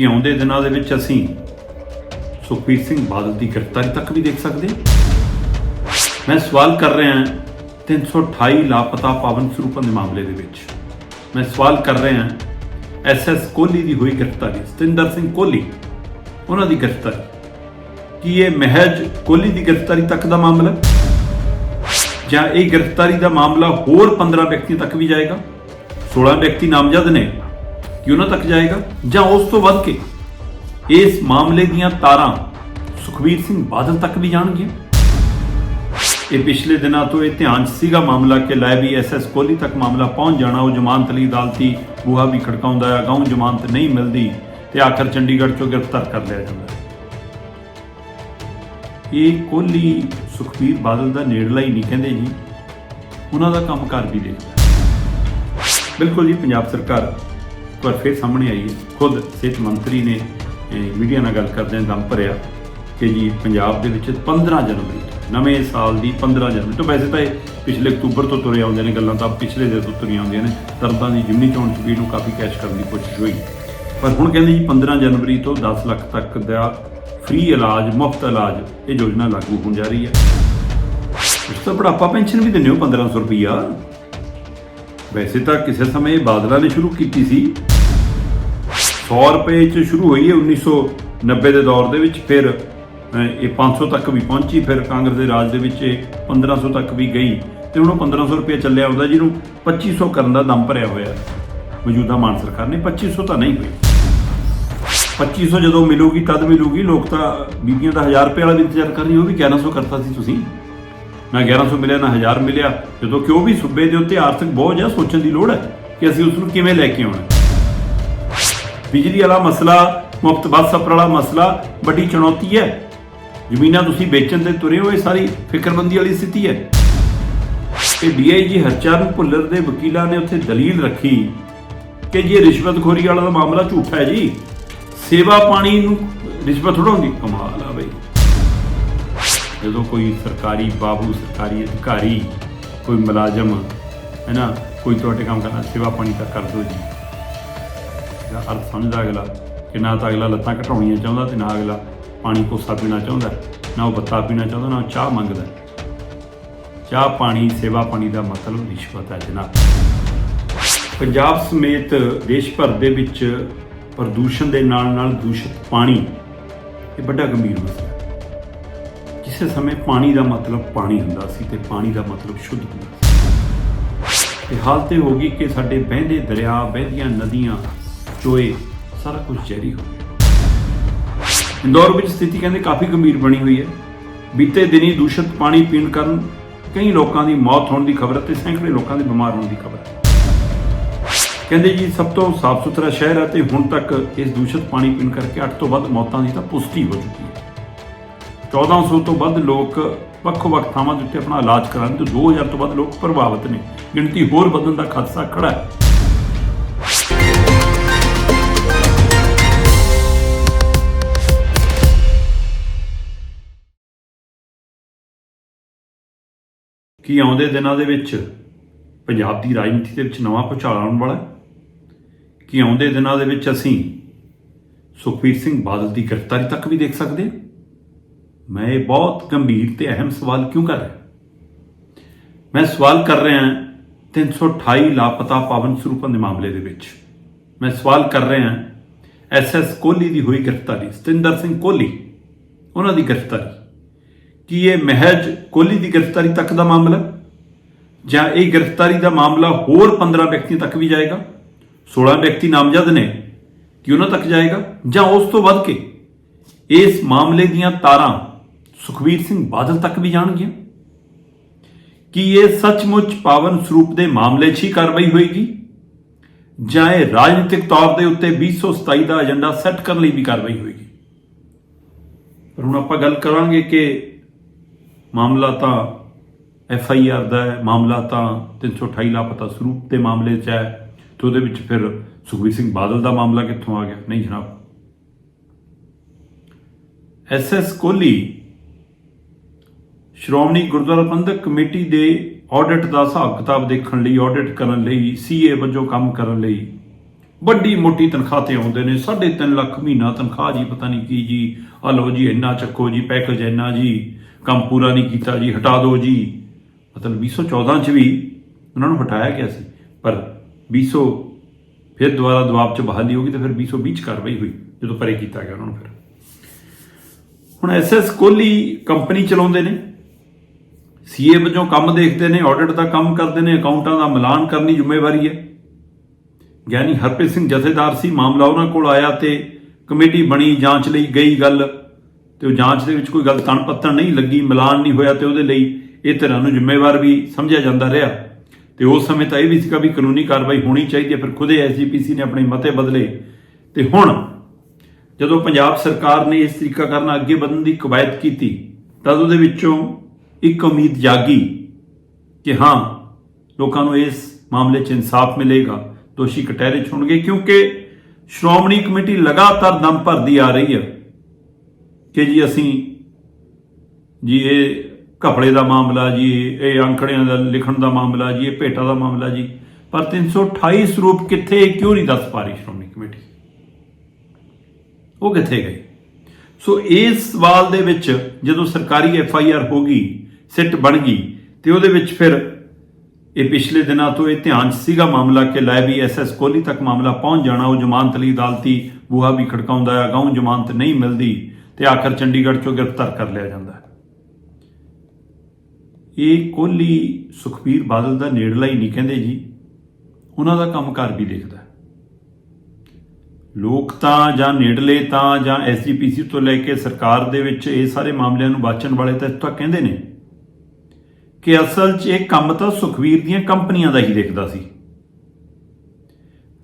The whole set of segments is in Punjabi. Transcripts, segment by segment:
ਕਿ ਆਉਂਦੇ ਦਿਨਾਂ ਦੇ ਵਿੱਚ ਅਸੀਂ ਸੁਖਬੀਰ ਸਿੰਘ ਬਾਦਲ ਦੀ ਗ੍ਰਿਫਤਾਰੀ ਤੱਕ ਵੀ ਦੇਖ ਸਕਦੇ ਮੈਂ ਸਵਾਲ ਕਰ ਰਿਹਾ ਹਾਂ 328 ਲਾਪਤਾ ਪਾਵਨ ਸਰੂਪਾਂ ਦੇ ਮਾਮਲੇ ਦੇ ਵਿੱਚ। ਮੈਂ ਸਵਾਲ ਕਰ ਰਿਹਾ ਹਾਂ ਐਸਐਸ ਕੋਹਲੀ ਦੀ ਹੋਈ ਗ੍ਰਿਫਤਾਰੀ, ਸਤਿੰਦਰ ਸਿੰਘ ਕੋਹਲੀ, ਉਹਨਾਂ ਦੀ ਗ੍ਰਿਫਤਾਰੀ। ਕੀ ਇਹ ਮਹਿਜ ਕੋਹਲੀ ਦੀ ਗ੍ਰਿਫਤਾਰੀ ਤੱਕ ਦਾ ਮਾਮਲਾ ਜਾਂ ਇਹ ਗ੍ਰਿਫਤਾਰੀ ਦਾ ਮਾਮਲਾ ਹੋਰ 15 ਵਿਅਕਤੀਆਂ ਤੱਕ ਵੀ ਜਾਏਗਾ? 16 ਵਿਅਕਤੀ ਨਾਮਜ਼ਦ ਨੇ। ਕਿ ਉਹਨਾਂ ਤੱਕ ਜਾਏਗਾ? ਜਾਂ ਉਸ ਤੋਂ ਵੱਧ ਕੇ ਇਸ ਮਾਮਲੇ ਦੀਆਂ ਤਾਰਾਂ ਸੁਖਬੀਰ ਸਿੰਘ ਬਾਦਲ ਤੱਕ ਵੀ ਜਾਣਗੀਆਂ? ਇਹ ਪਿਛਲੇ ਦਿਨਾਂ ਤੋਂ ਇਹ ਧਿਆਨ 'ਚ ਸੀਗਾ ਮਾਮਲਾ ਕਿ ਲੈ ਵੀ ਐਸਐਸ ਕੋਹਲੀ ਤੱਕ ਮਾਮਲਾ ਪਹੁੰਚ ਜਾਣਾ, ਉਹ ਜ਼ਮਾਨਤ ਲਈ ਅਦਾਲਤੀ ਬੂਹਾ ਵੀ ਖੜਕਾਉਂਦਾ ਹੈ ਗਾਉਂ ਜ਼ਮਾਨਤ ਨਹੀਂ ਮਿਲਦੀ ਤੇ ਆਖਰ ਚੰਡੀਗੜ੍ਹ ਚੋਂ ਗ੍ਰਿਫਤਾਰ ਕਰ ਲਿਆ ਜਾਂਦਾ ਇਹ ਕੋਹਲੀ ਸੁਖਬੀਰ ਬਾਦਲ ਦਾ ਨੇੜਲਾ ਹੀ ਨਹੀਂ ਕਹਿੰਦੇ ਜੀ। ਉਹਨਾਂ ਦਾ ਕੰਮਕਾਰ ਵੀ ਦੇਖਦਾ ਬਿਲਕੁਲ ਜੀ, ਪੰਜਾਬ ਸਰਕਾਰ ਇੱਕ ਵਾਰ ਫਿਰ ਸਾਹਮਣੇ ਆਈ ਹੈ। ਖੁਦ ਸਿਹਤ ਮੰਤਰੀ ਨੇ ਮੀਡੀਆ ਨਾਲ ਗੱਲ ਕਰਦਿਆਂ ਦਮ ਭਰਿਆ ਕਿ ਜੀ ਪੰਜਾਬ ਦੇ ਵਿੱਚ 15 ਜਨਵਰੀ ਨਵੇਂ ਸਾਲ ਦੀ 15 ਜਨਵਰੀ ਤੋਂ, ਵੈਸੇ ਤਾਂ ਇਹ ਪਿਛਲੇ ਅਕਤੂਬਰ ਤੋਂ ਤੁਰੇ ਆਉਂਦੇ ਨੇ ਗੱਲਾਂ ਤਾਂ ਪਿਛਲੇ ਦੇ ਤੋਂ ਤੁਰੀਆਂ ਆਉਂਦੀਆਂ ਨੇ ਤਰਦਾਂ ਦੀ ਜਿਮਨੀ ਚੋਣ ਚ ਵੀ ਇਹਨੂੰ ਕਾਫੀ ਕੈਚ ਕਰਨ ਦੀ ਕੋਸ਼ਿਸ਼ ਹੋਈ। ਪਰ ਹੁਣ ਕਹਿੰਦੇ ਜੀ 15 ਜਨਵਰੀ ਤੋਂ 10 ਲੱਖ ਤੱਕ ਦਾ ਫ੍ਰੀ ਇਲਾਜ, ਮੁਫਤ ਇਲਾਜ ਇਹ ਯੋਜਨਾ ਲਾਗੂ ਹੋਣ ਜਾ ਰਹੀ ਹੈ। ਉਸ ਤੋਂ ਬੁਢਾਪਾ ਪੈਨਸ਼ਨ ਵੀ ਦਿੰਦੇ ਹੋ 1500 ਰੁਪਈਆ? ਵੈਸੇ ਤਾਂ ਕਿਸੇ ਸਮੇਂ ਬਾਦਲਾਂ ਨੇ ਸ਼ੁਰੂ ਕੀਤੀ ਸੀ। 100 ਰੁਪਏ ਚ ਸ਼ੁਰੂ ਹੋਈ ਹੈ 1990 ਦੇ ਦੌਰ ਦੇ ਵਿੱਚ ਫਿਰ ਅਹ, ਇਹ 500 ਤੱਕ ਵੀ ਪਹੁੰਚੀ ਫਿਰ ਕਾਂਗਰਸ ਦੇ ਰਾਜ ਦੇ ਵਿੱਚ ਇਹ 1500 ਤੱਕ ਵੀ ਗਈ ਤੇ ਹੁਣ ਉਹ 1500 ਰੁਪਏ ਚੱਲਿਆ ਆਉਂਦਾ ਜਿਹਨੂੰ 2500 ਕਰਨ ਦਾ ਦਮ ਭਰਿਆ ਹੋਇਆ। ਮੌਜੂਦਾ ਮਾਨ ਸਰਕਾਰ ਨੇ 2500 ਤਾਂ ਨਹੀਂ ਹੋਈ। 2500 ਜਦੋਂ ਮਿਲੂਗੀ ਤਦ ਮਿਲੂਗੀ। ਲੋਕ ਤਾਂ ਬੀਬੀਆਂ ਦਾ 1000 ਰੁਪਏ ਵਾਲਾ ਵੀ ਇੰਤਜ਼ਾਰ ਕਰ ਰਹੀ ਉਹ ਵੀ 1100 ਕਰਤਾ ਸੀ ਤੁਸੀਂ। ਨਾ 1100 ਮਿਲਿਆ ਨਾ 1000 ਮਿਲਿਆ। ਜਦੋਂ ਕਿ ਉਹ ਵੀ ਸੂਬੇ ਦੇ ਉੱਤੇ ਆਰਥਿਕ ਬੋਝ ਆ ਸੋਚਣ ਦੀ ਲੋੜ ਹੈ ਕਿ ਅਸੀਂ ਉਸ ਨੂੰ ਕਿਵੇਂ ਲੈ ਕੇ ਆਉਣਾ। ਬਿਜਲੀ ਵਾਲਾ ਮਸਲਾ, ਮੁਫਤ ਬੱਸ ਸਫ਼ਰ ਵਾਲਾ ਮਸਲਾ, ਵੱਡੀ ਚੁਣੌਤੀ ਹੈ। ਜ਼ਮੀਨਾਂ ਤੁਸੀਂ ਵੇਚਣ ਤੇ ਤੁਰੇ ਹੋ, ਇਹ ਸਾਰੀ ਫਿਕਰਬੰਦੀ ਵਾਲੀ ਸਥਿਤੀ ਹੈ। ਤੇ ਡੀਆਈਜੀ ਹਰਚਰਨ ਭੁੱਲਰ ਦੇ ਵਕੀਲਾਂ ਨੇ ਉੱਥੇ ਦਲੀਲ ਰੱਖੀ ਕਿ ਜੇ ਰਿਸ਼ਵਤਖੋਰੀ ਵਾਲਾ ਦਾ ਮਾਮਲਾ ਝੂਠਾ ਹੈ ਜੀ। ਸੇਵਾ ਪਾਣੀ ਨੂੰ ਰਿਸ਼ਵਤ ਥੋੜਾ ਹੁੰਦੀ ਕਮਾਲ ਆ ਬਈ। ਜਦੋਂ ਕੋਈ ਸਰਕਾਰੀ ਬਾਬੂ, ਸਰਕਾਰੀ ਅਧਿਕਾਰੀ, ਕੋਈ ਮੁਲਾਜ਼ਮ, ਹੈ ਨਾ, ਕੋਈ ਤੁਹਾਡੇ ਕੰਮ ਕਰਨਾ, ਸੇਵਾ ਪਾਣੀ ਤਾਂ ਕਰ ਦਿਓ ਜੀ। ਦਾ ਅਰਥ ਸਮਝਦਾ ਅਗਲਾ ਕਿ ਨਾ ਤਾਂ ਅਗਲਾ ਲੱਤਾਂ ਘਟਾਉਣੀਆਂ ਚਾਹੁੰਦਾ ਤੇ ਨਾ ਅਗਲਾ ਪਾਣੀ ਕੋਸਾ ਪੀਣਾ ਚਾਹੁੰਦਾ। ਨਾ ਉਹ ਬੱਤਾ ਪੀਣਾ ਚਾਹੁੰਦਾ, ਨਾ ਉਹ ਚਾਹ ਮੰਗਦਾ। ਚਾਹ ਪਾਣੀ, ਸੇਵਾ ਪਾਣੀ ਦਾ ਮਤਲਬ ਰਿਸ਼ਵਤ ਹੈ ਜਨਾਬ। ਪੰਜਾਬ ਸਮੇਤ ਦੇਸ਼ ਭਰ ਦੇ ਵਿੱਚ ਪ੍ਰਦੂਸ਼ਣ ਦੇ ਨਾਲ ਨਾਲ ਦੂਸ਼ਿਤ ਪਾਣੀ ਇਹ ਵੱਡਾ ਗੰਭੀਰ ਮਸਲਾ ਹੈ। ਕਿਸੇ ਸਮੇਂ ਪਾਣੀ ਦਾ ਮਤਲਬ ਪਾਣੀ ਹੁੰਦਾ ਸੀ ਤੇ ਪਾਣੀ ਦਾ ਮਤਲਬ ਸ਼ੁੱਧ ਹੁੰਦਾ ਸੀ। ਤੇ ਹਾਲਤ ਇਹ ਹੋ ਗਈ ਕਿ ਸਾਡੇ ਬਹਿੰਦੇ ਦਰਿਆ, ਵਹਿੰਦੀਆਂ ਨਦੀਆਂ ਚੋਏ, ਸਾਰਾ ਕੁਝ ਜ਼ਹਿਰੀ ਹੋ ਗਿਆ। ਇੰਦੌਰ ਵਿੱਚ ਸਥਿਤੀ ਕਹਿੰਦੇ ਕਾਫੀ ਗੰਭੀਰ ਬਣੀ ਹੋਈ ਹੈ। ਬੀਤੇ ਦਿਨੀ ਦੂਸ਼ਿਤ ਪਾਣੀ ਪੀਣ ਕਾਰਨ ਕਈ ਲੋਕਾਂ ਦੀ ਮੌਤ ਹੋਣ ਦੀ ਖਬਰ ਤੇ ਸੈਂਕੜੇ ਲੋਕਾਂ ਦੇ ਬਿਮਾਰ ਹੋਣ ਦੀ ਖਬਰ। ਕਹਿੰਦੇ ਜੀ, ਸਭ ਤੋਂ ਸਾਫ਼ ਸੁਥਰਾ ਸ਼ਹਿਰ ਹੈ ਤੇ ਹੁਣ ਤੱਕ ਇਸ ਦੂਸ਼ਿਤ ਪਾਣੀ ਪੀਣ ਕਰਕੇ 8 ਤੋਂ ਵੱਧ ਮੌਤਾਂ ਦੀ ਤਾਂ ਪੁਸ਼ਟੀ ਹੋ ਚੁੱਕੀ ਹੈ। 1400 ਤੋਂ ਵੱਧ ਲੋਕ ਵੱਖ-ਵੱਖ ਥਾਵਾਂ ਦੇ ਉੱਤੇ ਆਪਣਾ ਇਲਾਜ ਕਰਾਉਣ ਤੇ 2000 ਤੋਂ ਵੱਧ ਲੋਕ ਪ੍ਰਭਾਵਿਤ ਨੇ। ਗਿਣਤੀ ਹੋਰ ਵਧਣ ਦਾ ਖਦਸ਼ਾ ਖੜਾ ਹੈ। ਕੀ ਆਉਂਦੇ ਦਿਨਾਂ ਦੇ ਵਿੱਚ ਪੰਜਾਬ ਦੀ ਰਾਜਨੀਤੀ ਦੇ ਵਿੱਚ ਨਵਾਂ ਭੁਚਾਲ ਆਉਣ ਵਾਲਾ ਹੈ? ਕੀ ਆਉਂਦੇ ਦਿਨਾਂ ਦੇ ਵਿੱਚ ਅਸੀਂ ਸੁਖਬੀਰ ਸਿੰਘ ਬਾਦਲ ਦੀ ਗ੍ਰਿਫਤਾਰੀ ਤੱਕ ਵੀ ਦੇਖ ਸਕਦੇ ਹਾਂ? ਮੈਂ ਇਹ ਬਹੁਤ ਗੰਭੀਰ ਤੇ ਅਹਿਮ ਸਵਾਲ ਕਿਉਂ ਕਰ ਰਿਹਾ? ਮੈਂ ਸਵਾਲ ਕਰ ਰਿਹਾ ਹਾਂ 328 ਲਾਪਤਾ ਪਾਵਨ ਸਰੂਪਾਂ ਦੇ ਮਾਮਲੇ ਦੇ ਵਿੱਚ। ਮੈਂ ਸਵਾਲ ਕਰ ਰਿਹਾ ਹਾਂ ਐਸਐਸ ਕੋਹਲੀ ਦੀ ਹੋਈ ਗ੍ਰਿਫਤਾਰੀ, ਸਤਿੰਦਰ ਸਿੰਘ ਕੋਹਲੀ, ਉਹਨਾਂ ਦੀ ਗ੍ਰਿਫਤਾਰੀ। ਕਿ ਇਹ ਮਹਿਜ ਕੋਹਲੀ ਦੀ ਗ੍ਰਿਫਤਾਰੀ ਤੱਕ ਦਾ ਮਾਮਲਾ ਜਾਂ ਇਹ ਗ੍ਰਿਫਤਾਰੀ ਦਾ ਮਾਮਲਾ ਹੋਰ 15 ਵਿਅਕਤੀਆਂ ਤੱਕ ਵੀ ਜਾਏਗਾ? 16 ਵਿਅਕਤੀ ਨਾਮਜ਼ਦ ਨੇ, ਕਿ ਉਹਨਾਂ ਤੱਕ ਜਾਏਗਾ? ਜਾਂ ਉਸ ਤੋਂ ਵੱਧ ਕੇ ਇਸ ਮਾਮਲੇ ਦੀਆਂ ਤਾਰਾਂ ਸੁਖਬੀਰ ਸਿੰਘ ਬਾਦਲ ਤੱਕ ਵੀ ਜਾਣਗੀਆਂ? ਕੀ ਇਹ ਸੱਚਮੁੱਚ ਪਾਵਨ ਸਰੂਪ ਦੇ ਮਾਮਲੇ 'ਚ ਹੀ ਕਾਰਵਾਈ ਹੋਏਗੀ? ਜਾਂ ਇਹ ਰਾਜਨੀਤਿਕ ਤੌਰ ਦੇ ਉੱਤੇ 2027 ਦਾ ਏਜੰਡਾ ਸੈੱਟ ਕਰਨ ਲਈ ਵੀ ਕਾਰਵਾਈ ਹੋਏਗੀ? ਪਰ ਹੁਣ ਆਪਾਂ ਗੱਲ ਕਰਾਂਗੇ ਕਿ ਮਾਮਲਾ ਤਾਂ ਐਫ ਆਈ ਆਰ ਦਾ ਹੈ, ਮਾਮਲਾ ਤਾਂ 328 ਲਾਪਤਾ ਸਰੂਪ ਦੇ ਮਾਮਲੇ 'ਚ ਹੈ, ਤੇ ਉਹਦੇ ਵਿੱਚ ਫਿਰ ਸੁਖਬੀਰ ਸਿੰਘ ਬਾਦਲ ਦਾ ਮਾਮਲਾ ਕਿੱਥੋਂ ਆ ਗਿਆ? ਨਹੀਂ ਜਨਾਬ। S S Kohli Shiromani Gurdwara Prabandhak committee ਦੇ ਆਡਿਟ ਦਾ ਹਿਸਾਬ ਕਿਤਾਬ ਦੇਖਣ ਲਈ ਆਡਿਟ ਕਰਨ ਲਈ ਸੀਏ ਵਜੋਂ ਕੰਮ ਕਰਨ ਲਈ ਵੱਡੀ ਮੋਟੀ ਤਨਖਾਹ ਤੇ ਆਉਂਦੇ ਨੇ 3.5 ਲੱਖ ਮਹੀਨਾ ਤਨਖਾਹ ਜੀ, ਪਤਾ ਨਹੀਂ ਕੀ ਜੀ। ਆ ਲਓ ਜੀ, ਇੰਨਾ ਚੱਕੋ ਜੀ, ਪੈਕੇਜ ਇੰਨਾ ਜੀ। ਕੰਮ ਪੂਰਾ ਨਹੀਂ ਕੀਤਾ ਜੀ, ਹਟਾ ਦਿਓ ਜੀ। ਮਤਲਬ 2014 ਚ ਵੀ ਉਹਨਾਂ ਨੂੰ ਹਟਾਇਆ ਗਿਆ ਸੀ। ਪਰ 2000 ਫਿਰ ਦੁਬਾਰਾ ਦਬਾਅ ਚ ਬਹਾਲੀ ਹੋ ਗਈ ਤੇ ਫਿਰ 2020 ਚ ਕਾਰਵਾਈ ਹੋਈ, ਜਦੋਂ ਪਰੇ ਕੀਤਾ ਗਿਆ ਉਹਨਾਂ ਨੂੰ ਫਿਰ। ਹੁਣ ਐਸਐਸ ਕੋਹਲੀ ਕੰਪਨੀ ਚਲਾਉਂਦੇ ਨੇ। ਸੀਏ ਵਜੋਂ ਕੰਮ ਦੇਖਦੇ ਨੇ, ਆਡਿਟ ਦਾ ਕੰਮ ਕਰਦੇ ਨੇ, ਅਕਾਊਂਟਾਂ ਦਾ ਮਿਲਾਨ ਕਰਨੀ ਜ਼ਿੰਮੇਵਾਰੀ ਹੈ। ਗਿਆਨੀ ਹਰਪ੍ਰੀਤ ਸਿੰਘ ਜਥੇਦਾਰ ਸੀ, ਮਾਮਲਾ ਉਹਨਾਂ ਕੋਲ ਆਇਆ ਤੇ ਕਮੇਟੀ ਬਣੀ ਜਾਂਚ ਲਈ ਗਈ ਗੱਲ। ਤੇ ਉਹ ਜਾਂਚ ਦੇ ਵਿੱਚ ਕੋਈ ਗਲਤ ਤਣ ਪੱਤਣ ਨਹੀਂ ਲੱਗੀ, ਮਿਲਾਨ ਨਹੀਂ ਹੋਇਆ ਤੇ ਉਹਦੇ ਲਈ ਇਹ ਧਿਰਾਂ ਨੂੰ ਜ਼ਿੰਮੇਵਾਰ ਵੀ ਸਮਝਿਆ ਜਾਂਦਾ ਰਿਹਾ। ਤੇ ਉਸ ਸਮੇਂ ਤਾਂ ਇਹ ਵੀ ਸੀਗਾ ਵੀ ਕਾਨੂੰਨੀ ਕਾਰਵਾਈ ਹੋਣੀ ਚਾਹੀਦੀ ਹੈ ਫਿਰ ਖੁਦੇ ਐਸਜੀਪੀਸੀ ਨੇ ਆਪਣੇ ਮਤੇ ਬਦਲੇ। ਤੇ ਹੁਣ ਜਦੋਂ ਪੰਜਾਬ ਸਰਕਾਰ ਨੇ ਇਸ ਤਰੀਕਾ ਕਰਨਾ ਅੱਗੇ ਵਧਣ ਦੀ ਕਵਾਇਦ ਕੀਤੀ ਤਦ ਉਹਦੇ ਵਿੱਚੋਂ ਇੱਕ ਉਮੀਦ ਜਾਗੀ ਕਿ ਹਾਂ, ਲੋਕਾਂ ਨੂੰ ਇਸ ਮਾਮਲੇ 'ਚ ਇਨਸਾਫ ਮਿਲੇਗਾ, ਦੋਸ਼ੀ ਕਟਹਿਰੇ 'ਚ ਹੋਣਗੇ, ਕਿਉਂਕਿ ਸ਼੍ਰੋਮਣੀ ਕਮੇਟੀ ਲਗਾਤਾਰ ਦਮ ਭਰਦੀ ਆ ਰਹੀ ਹੈ। ਕਿ ਜੀ ਅਸੀਂ ਜੀ ਇਹ ਘਪਲੇ ਦਾ ਮਾਮਲਾ ਜੀ, ਇਹ ਅੰਕੜਿਆਂ ਦਾ, ਲਿਖਣ ਦਾ ਮਾਮਲਾ ਜੀ, ਇਹ ਭੇਟਾ ਦਾ ਮਾਮਲਾ ਜੀ। ਪਰ 328 ਸਰੂਪ ਕਿੱਥੇ ਕਿਉਂ ਨਹੀਂ ਦੱਸ ਪਾ ਰਹੀ ਸ਼੍ਰੋਮਣੀ ਕਮੇਟੀ? ਉਹ ਕਿੱਥੇ ਗਏ? ਸੋ ਇਸ ਸਵਾਲ ਦੇ ਵਿੱਚ ਜਦੋਂ ਸਰਕਾਰੀ ਐਫ ਆਈ ਆਰ ਹੋ ਗਈ, ਸਿੱਟ ਬਣ ਗਈ, ਤੇ ਉਹਦੇ ਵਿੱਚ ਫਿਰ ਇਹ ਪਿਛਲੇ ਦਿਨਾਂ ਤੋਂ ਇਹ ਧਿਆਨ 'ਚ ਸੀਗਾ ਮਾਮਲਾ ਕਿ ਲੈ ਵੀ ਐਸਐਸ ਕੋਹਲੀ ਤੱਕ ਮਾਮਲਾ ਪਹੁੰਚ ਜਾਣਾ, ਉਹ ਜ਼ਮਾਨਤ ਲਈ ਅਦਾਲਤੀ ਬੂਹਾ ਵੀ ਖੜਕਾਉਂਦਾ ਹੈ ਅਗਾਊਂ ਜ਼ਮਾਨਤ ਨਹੀਂ ਮਿਲਦੀ। ਤੇ ਆਖਰ ਚੰਡੀਗੜ੍ਹ ਚੋਂ ਗ੍ਰਿਫਤਾਰ ਕਰ ਲਿਆ ਜਾਂਦਾ ਇਹ ਕੋਹਲੀ ਸੁਖਬੀਰ ਬਾਦਲ ਦਾ ਨੇੜਲਾ ਹੀ ਨਹੀਂ ਕਹਿੰਦੇ ਜੀ। ਉਹਨਾਂ ਦਾ ਕੰਮਕਾਰ ਵੀ ਦੇਖਦਾ ਲੋਕ ਤਾਂ ਜਾਂ ਨੇੜਲੇ ਤਾਂ ਜਾਂ ਐਸਜੀਪੀਸੀ ਤੋਂ ਲੈ ਕੇ ਸਰਕਾਰ ਦੇ ਵਿੱਚ ਇਹ ਸਾਰੇ ਮਾਮਲਿਆਂ ਨੂੰ ਬਾਚਣ ਵਾਲੇ ਤਾਂ ਇੱਥੋਂ ਕਹਿੰਦੇ ਨੇ ਕਿ ਅਸਲ 'ਚ ਇਹ ਕੰਮ ਤਾਂ ਸੁਖਵੀਰ ਦੀਆਂ ਕੰਪਨੀਆਂ ਦਾ ਹੀ ਦੇਖਦਾ ਸੀ।